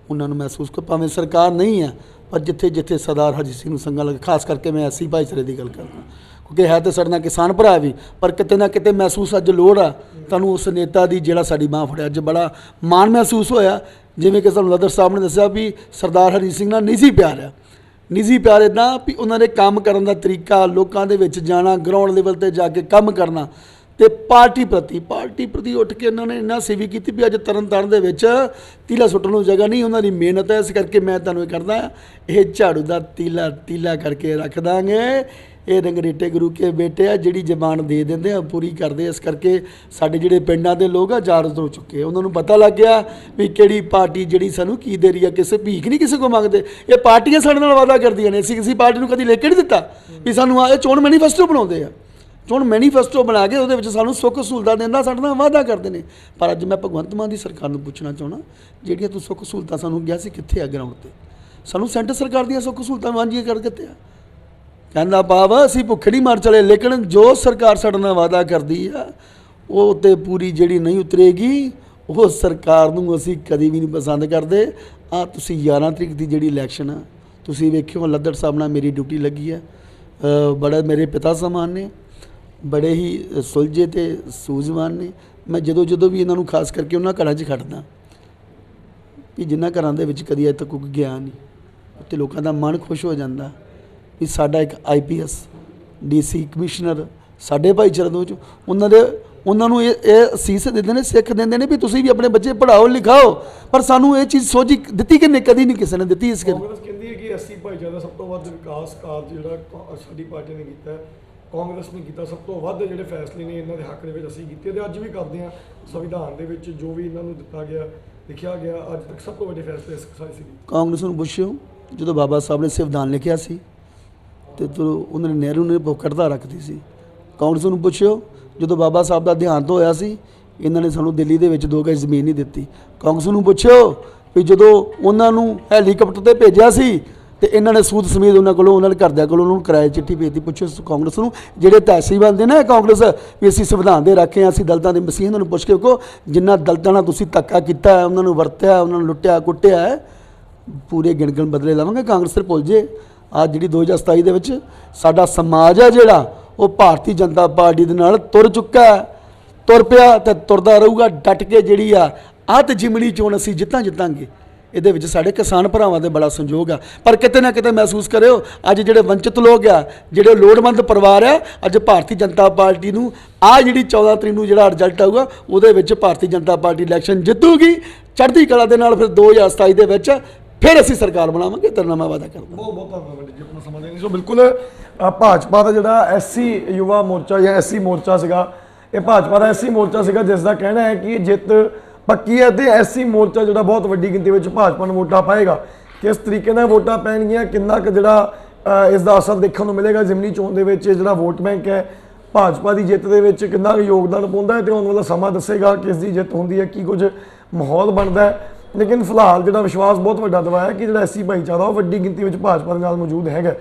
ਉਹਨਾਂ ਨੂੰ ਮਹਿਸੂਸ ਕਰ ਭਾਵੇਂ ਸਰਕਾਰ ਨਹੀਂ ਆ ਪਰ ਜਿੱਥੇ ਜਿੱਥੇ ਸਰਦਾਰ ਹਰਜੀਤ ਸਿੰਘ ਨੂੰ ਸੰਗਾਂ ਲੱਗ, ਖਾਸ ਕਰਕੇ ਮੈਂ ਐਸੀ ਭਾਈਚਾਰੇ ਦੀ ਗੱਲ ਕਰਦਾ। ਕਿਉਂਕਿ ਹੈ ਤਾਂ ਸਾਡੇ ਨਾਲ ਕਿਸਾਨ ਭਰਾ ਵੀ, ਪਰ ਕਿਤੇ ਨਾ ਕਿਤੇ ਮਹਿਸੂਸ ਅੱਜ ਲੋੜ ਆ। ਤੁਹਾਨੂੰ ਉਸ ਨੇਤਾ ਦੀ ਜਿਹੜਾ ਸਾਡੀ ਬਾਹ ਫੜਿਆ, ਅੱਜ ਬੜਾ ਮਾਣ ਮਹਿਸੂਸ ਹੋਇਆ। ਜਿਵੇਂ ਕਿ ਸਾਨੂੰ ਲਦਰ ਸਾਹਿਬ ਨੇ ਦੱਸਿਆ ਵੀ ਸਰਦਾਰ ਹਰਜੀਤ ਸਿੰਘ ਨਾਲ ਨਿੱਜੀ ਪਿਆਰ ਆ। ਨਿੱਜੀ ਪਿਆਰ ਇਦਾਂ ਵੀ ਉਹਨਾਂ ਦੇ ਕੰਮ ਕਰਨ ਦਾ ਤਰੀਕਾ, ਲੋਕਾਂ ਦੇ ਵਿੱਚ ਜਾਣਾ ਗਰਾਊਂਡ ਲੈਵਲ ਤੇ ਜਾ ਕੇ ਕੰਮ ਕਰਨਾ। ਤੇ ਪਾਰਟੀ ਪ੍ਰਤੀ ਪਾਰਟੀ ਪ੍ਰਤੀ ਉੱਠ ਕੇ ਉਹਨਾਂ ਨੇ ਇੰਨਾ ਸੇਵੀ ਕੀਤੀ ਵੀ ਅੱਜ ਤਰਨ ਤਾਰਨ ਦੇ ਵਿੱਚ ਤੀਲਾ ਸੁੱਟਣ ਨੂੰ ਜਗ੍ਹਾ ਨਹੀਂ, ਉਹਨਾਂ ਦੀ ਮਿਹਨਤ ਹੈ। ਇਸ ਕਰਕੇ ਮੈਂ ਤੁਹਾਨੂੰ ਇਹ ਕਰਦਾ, ਇਹ ਝਾੜੂ ਦਾ ਤੀਲਾ ਤੀਲਾ ਕਰਕੇ ਰੱਖ ਦਾਂਗੇ। ਇਹ ਰੰਗਰੇਟੇ ਗੁਰੂ ਕੇ ਬੇਟੇ ਆ, ਜਿਹੜੀ ਜ਼ਬਾਨ ਦੇ ਦਿੰਦੇ ਆ, ਪੂਰੀ ਕਰਦੇ ਇਸ ਕਰਕੇ ਸਾਡੇ ਜਿਹੜੇ ਪਿੰਡਾਂ ਦੇ ਲੋਕ ਆ ਜਾਗਰੂਕ ਹੋ ਚੁੱਕੇ ਉਹਨਾਂ ਨੂੰ ਪਤਾ ਲੱਗ ਗਿਆ ਵੀ ਕਿਹੜੀ ਪਾਰਟੀ ਜਿਹੜੀ ਸਾਨੂੰ ਕੀ ਦੇ ਰਹੀ ਆ। ਕਿਸੇ ਭੀਖ ਨਹੀਂ ਕਿਸੇ ਕੋ ਮੰਗਦੇ। ਇਹ ਪਾਰਟੀਆਂ ਸਾਡੇ ਨਾਲ ਵਾਅਦਾ ਕਰਦੀਆਂ ਨੇ। ਅਸੀਂ ਕਿਸੇ ਪਾਰਟੀ ਨੂੰ ਕਦੀ ਲੈ ਕੇ ਨਹੀਂ ਦਿੱਤਾ ਵੀ ਸਾਨੂੰ ਆ, ਇਹ ਚੋਣ ਮੈਨੀਫੈਸਟੋ ਬਣਾਉਂਦੇ ਆ। ਚੋਣ ਮੈਨੀਫੈਸਟੋ ਬਣਾ ਕੇ ਉਹਦੇ ਵਿੱਚ ਸਾਨੂੰ ਸੁੱਖ ਸਹੂਲਤਾਂ ਦੇਣ ਦਾ ਸਾਡੇ ਨਾਲ ਵਾਅਦਾ ਕਰਦੇ ਨੇ। ਪਰ ਅੱਜ ਮੈਂ ਭਗਵੰਤ ਮਾਨ ਦੀ ਸਰਕਾਰ ਨੂੰ ਪੁੱਛਣਾ ਚਾਹਣਾ ਜਿਹੜੀਆਂ ਤੂੰ ਸੁੱਖ ਸਹੂਲਤਾਂ ਸਾਨੂੰ ਗਿਆ ਸੀ ਕਿੱਥੇ ਆ ਗਰਾਊਂਡ ਤੇ? ਸਾਨੂੰ ਸੈਂਟਰ ਸਰਕਾਰ ਦੀਆਂ ਸੁੱਖ ਸਹੂਲਤਾਂ ਵਾਂਝੀਆਂ ਕਰ ਦਿੱਤੇ ਆ। ਕਹਿੰਦਾ ਭਾਵ ਅਸੀਂ ਭੁੱਖੇ ਨਹੀਂ ਮਰ ਚਲੇ ਲੇਕਿਨ ਜੋ ਸਰਕਾਰ ਸਾਡੇ ਨਾਲ ਵਾਅਦਾ ਕਰਦੀ ਆ ਉਹ ਤੇ ਪੂਰੀ ਜਿਹੜੀ ਨਹੀਂ ਉਤਰੇਗੀ ਉਹ ਸਰਕਾਰ ਨੂੰ ਅਸੀਂ ਕਦੀ ਵੀ ਨਹੀਂ ਪਸੰਦ ਕਰਦੇ। ਆ ਤੁਸੀਂ 11 ਤਰੀਕ ਦੀ ਜਿਹੜੀ ਇਲੈਕਸ਼ਨ ਆ ਤੁਸੀਂ ਵੇਖਿਓ ਲੱਦੜ ਸਾਹਿਬ ਨਾਲ ਮੇਰੀ ਡਿਊਟੀ ਲੱਗੀ ਆ। ਅ, ਬੜਾ ਮੇਰੇ ਪਿਤਾ ਸਮਾਨ ਨੇ। ਬੜੇ ਹੀ ਸੁਲਝੇ ਤੇ ਸੂਝਵਾਨ ਨੇ। ਮੈਂ ਜਦੋਂ ਜਦੋਂ ਵੀ ਇਹਨਾਂ ਨੂੰ ਖਾਸ ਕਰਕੇ ਉਹਨਾਂ ਘਰਾਂ 'ਚ ਖੜਦਾ ਵੀ ਜਿਨ੍ਹਾਂ ਘਰਾਂ ਦੇ ਵਿੱਚ ਕਦੀ ਅਜੇ ਤੱਕ ਕੋਈ ਗਿਆ ਨਹੀਂ ਤੇ ਲੋਕਾਂ ਦਾ ਮਨ ਖੁਸ਼ ਹੋ ਜਾਂਦਾ ਵੀ ਸਾਡਾ ਇੱਕ ਆਈਪੀਐਸ ਡੀਸੀ ਕਮਿਸ਼ਨਰ ਸਾਡੇ ਭਾਈਚਾਰੇ ਦੇ ਵਿੱਚ, ਉਹਨਾਂ ਦੇ, ਉਹਨਾਂ ਨੂੰ ਇਹ ਇਹ ਅਸੀਸ ਦਿੰਦੇ ਨੇ, ਸਿੱਖ ਦਿੰਦੇ ਨੇ ਵੀ ਤੁਸੀਂ ਵੀ ਆਪਣੇ ਬੱਚੇ ਪੜ੍ਹਾਓ, ਲਿਖਾਓ, ਪਰ ਸਾਨੂੰ ਇਹ ਚੀਜ਼ ਸੋਝੀ ਦਿੱਤੀ ਕਿ ਨਹੀਂ, ਕਦੀ ਨਹੀਂ ਕਿਸੇ ਨੇ ਦਿੱਤੀ ਇਸ ਕਰਕੇ ਕਾਂਗਰਸ ਕਹਿੰਦੀ ਹੈ ਕਿ ਐਸਸੀ ਭਾਈਚਾਰੇ ਦਾ ਸਭ ਤੋਂ ਵੱਧ ਵਿਕਾਸ ਕਾਰਜ ਜਿਹੜਾ ਸਾਡੀ ਪਾਰਟੀ ਨੇ ਕੀਤਾ ਹੈ ਕਾਂਗਰਸ ਨੇ ਕੀਤਾ ਸਭ ਤੋਂ ਵੱਧ ਜਿਹੜੇ ਫੈਸਲੇ ਨੇ ਇਹਨਾਂ ਦੇ ਹੱਕ ਦੇ ਵਿੱਚ ਅਸੀਂ ਕੀਤੇ ਤੇ ਅੱਜ ਵੀ ਕਰਦੇ ਹਾਂ ਸੰਵਿਧਾਨ ਦੇ ਵਿੱਚ ਜੋ ਵੀ ਇਹਨਾਂ ਨੂੰ ਦਿੱਤਾ ਗਿਆ, ਲਿਖਿਆ ਗਿਆ, ਅੱਜ ਤੱਕ ਸਭ ਤੋਂ ਵੱਡੇ ਫੈਸਲੇ ਇਸ ਸੀ ਕਾਂਗਰਸ ਨੂੰ ਪੁੱਛਿਓ, ਜਦੋਂ ਬਾਬਾ ਸਾਹਿਬ ਨੇ ਸੰਵਿਧਾਨ ਲਿਖਿਆ ਸੀ ਤੇ ਉਹਨਾਂ ਨੇ ਨਹਿਰੂ ਨੇ ਭੁੱਖੜਤਾ ਰੱਖਦੀ ਸੀ, ਕਾਂਗਰਸ ਨੂੰ ਪੁੱਛਿਓ, ਜਦੋਂ ਬਾਬਾ ਸਾਹਿਬ ਦਾ ਦੇਹਾਂਤ ਹੋਇਆ ਸੀ, ਇਹਨਾਂ ਨੇ ਸਾਨੂੰ ਦਿੱਲੀ ਦੇ ਵਿੱਚ ਦੋ ਗਜ ਜ਼ਮੀਨ ਨਹੀਂ ਦਿੱਤੀ। ਕਾਂਗਰਸ ਨੂੰ ਪੁੱਛਿਓ ਵੀ ਜਦੋਂ ਉਹਨਾਂ ਨੂੰ ਹੈਲੀਕਾਪਟਰ ਤੇ ਭੇਜਿਆ ਸੀ ਤੇ ਇਹਨਾਂ ਨੇ ਸੂਦ ਸਮੇਤ ਉਹਨਾਂ ਕੋਲੋਂ, ਉਹਨਾਂ ਦੇ ਘਰਦਿਆਂ ਕੋਲੋਂ ਉਹਨਾਂ ਨੂੰ ਕਿਰਾਏ ਚਿੱਠੀ ਭੇਜਤੀ ਪੁੱਛੋ ਕਾਂਗਰਸ ਨੂੰ, ਜਿਹੜੇ ਤਹਿਸੀਲ ਬੰਦੇ ਨੇ ਕਾਂਗਰਸ, ਵੀ ਅਸੀਂ ਸੰਵਿਧਾਨ ਦੇ ਰੱਖੇ ਹਾਂ, ਅਸੀਂ ਦਲਤਾਂ ਦੇ ਮਸੀਹ ਇਹਨਾਂ ਨੂੰ ਪੁੱਛ ਕੇ ਕੋ ਜਿੰਨਾ ਦਲਤਾਂ ਨਾਲ ਤੁਸੀਂ ਧੱਕਾ ਕੀਤਾ ਹੈ, ਉਹਨਾਂ ਨੂੰ ਵਰਤਿਆ, ਉਹਨਾਂ ਨੂੰ ਲੁੱਟਿਆ, ਕੁੱਟਿਆ ਹੈ, ਪੂਰੇ ਗਿਣ ਬਦਲੇ ਲਵਾਂਗੇ, ਕਾਂਗਰਸ ਤੇ ਭੁੱਲ ਜੇ। ਆ ਜਿਹੜੀ 2027 ਦੇ ਵਿੱਚ ਸਾਡਾ ਸਮਾਜ ਹੈ ਜਿਹੜਾ, ਉਹ ਭਾਰਤੀ ਜਨਤਾ ਪਾਰਟੀ ਦੇ ਨਾਲ ਤੁਰ ਚੁੱਕਾ ਹੈ, ਤੁਰ ਪਿਆ ਤੇ ਤੁਰਦਾ ਰਹੂਗਾ, ਡਟ ਕੇ ਜਿਹੜੀ ਆ ਆਹ ਜਿਮਣੀ ਚੋਣ ਅਸੀਂ ਜਿੱਤਾਂ ਜਿੱਤਾਂਗੇ ਇਹਦੇ ਵਿੱਚ ਸਾਡੇ ਕਿਸਾਨ ਭਰਾਵਾਂ ਦੇ ਬੜਾ ਸੰਯੋਗ ਆ। ਪਰ ਕਿਤੇ ਨਾ ਕਿਤੇ ਮਹਿਸੂਸ ਕਰਿਓ, ਅੱਜ ਜਿਹੜੇ ਵੰਚਿਤ ਲੋਕ ਆ, ਜਿਹੜੇ ਲੋੜਵੰਦ ਪਰਿਵਾਰ ਆ, ਅੱਜ ਭਾਰਤੀ ਜਨਤਾ ਪਾਰਟੀ ਨੂੰ ਆ ਜਿਹੜੀ 14 ਤਰੀਕ ਨੂੰ ਜਿਹੜਾ ਰਿਜ਼ਲਟ ਆਊਗਾ, ਉਹਦੇ ਵਿੱਚ ਭਾਰਤੀ ਜਨਤਾ ਪਾਰਟੀ ਇਲੈਕਸ਼ਨ ਜਿੱਤੂਗੀ। ਚੜ੍ਹਦੀ ਕਲਾ ਦੇ ਨਾਲ ਫਿਰ 2027 ਦੇ ਵਿੱਚ ਫਿਰ ਅਸੀਂ ਸਰਕਾਰ ਬਣਾਵਾਂਗੇ। ਤੇਰੇ ਮੈਂ ਵਾਅਦਾ ਕਰਦਾ। ਬਹੁਤ ਬਹੁਤ ਧੰਨਵਾਦ ਜੀ, ਆਪਣਾ ਸਮਾਂ ਦੇਣ ਸੋ ਬਿਲਕੁਲ ਭਾਜਪਾ ਦਾ ਜਿਹੜਾ ਐਸਸੀ ਯੁਵਾ ਮੋਰਚਾ ਜਾਂ ਐਸਸੀ ਮੋਰਚਾ ਸੀਗਾ, ਇਹ ਭਾਜਪਾ ਦਾ ਐਸਸੀ ਮੋਰਚਾ ਸੀਗਾ, ਜਿਸ ਦਾ ਕਹਿਣਾ ਹੈ ਕਿ ਜਿੱਤ ਪੱਕੀ ਹੈ ਤੇ ਐਸਸੀ ਮੋਰਚਾ ਜਿਹੜਾ ਬਹੁਤ ਵੱਡੀ ਗਿਣਤੀ ਵਿੱਚ ਭਾਜਪਾ ਨੂੰ ਵੋਟਾਂ ਪਾਏਗਾ। ਕਿਸ ਤਰੀਕੇ ਨਾਲ ਵੋਟਾਂ ਪੈਣਗੀਆਂ, ਕਿੰਨਾ ਕੁ ਜਿਹੜਾ ਇਸ ਦਾ ਅਸਰ ਦੇਖਣ ਨੂੰ ਮਿਲੇਗਾ ਜ਼ਿਮਨੀ ਚੋਣ ਦੇ ਵਿੱਚ, ਇਹ ਜਿਹੜਾ ਵੋਟ ਬੈਂਕ ਹੈ, ਭਾਜਪਾ ਦੀ ਜਿੱਤ ਦੇ ਵਿੱਚ ਕਿੰਨਾ ਕੁ ਯੋਗਦਾਨ ਪਾਉਂਦਾ ਹੈ ਤੇ ਆਉਣ ਵਾਲਾ ਸਮਾਂ ਦੱਸੇਗਾ ਕਿਸ ਦੀ ਜਿੱਤ ਹੁੰਦੀ ਹੈ, ਕੀ ਕੁਝ ਮਾਹੌਲ ਬਣਦਾ ਹੈ। ਲੇਕਿਨ ਫਿਲਹਾਲ ਜਿਹੜਾ ਵਿਸ਼ਵਾਸ ਬਹੁਤ ਵੱਡਾ ਦਵਾਇਆ ਕਿ ਜਿਹੜਾ ਐਸੀ ਭਾਈਚਾਰਾ, ਉਹ ਵੱਡੀ ਗਿਣਤੀ ਵਿੱਚ ਭਾਜਪਾ ਦੇ ਨਾਲ ਮੌਜੂਦ ਹੈਗਾ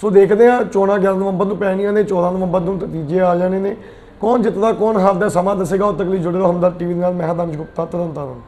ਸੋ ਦੇਖਦੇ ਹਾਂ, ਚੋਣਾਂ 11 ਨਵੰਬਰ ਨੂੰ ਪੈਣੀਆਂ ਨੇ 14 ਨਵੰਬਰ ਨੂੰ ਨਤੀਜੇ ਆ ਜਾਣੇ ਨੇ। ਕੌਣ ਜਿੱਤਦਾ, ਕੌਣ ਹਾਰਦਾ, ਸਮਾਂ ਦੱਸੇਗਾ, ਉਹ ਤੱਕ ਜੁੜੇ ਰਹੋ ਹਮਦਰ ਟੀਵੀ ਨਾਲ, ਮੈਂ ਹਾਂ ਦਾਨਿਸ਼ ਗੁਪਤਾ ਤਰਨਤਾਰਨ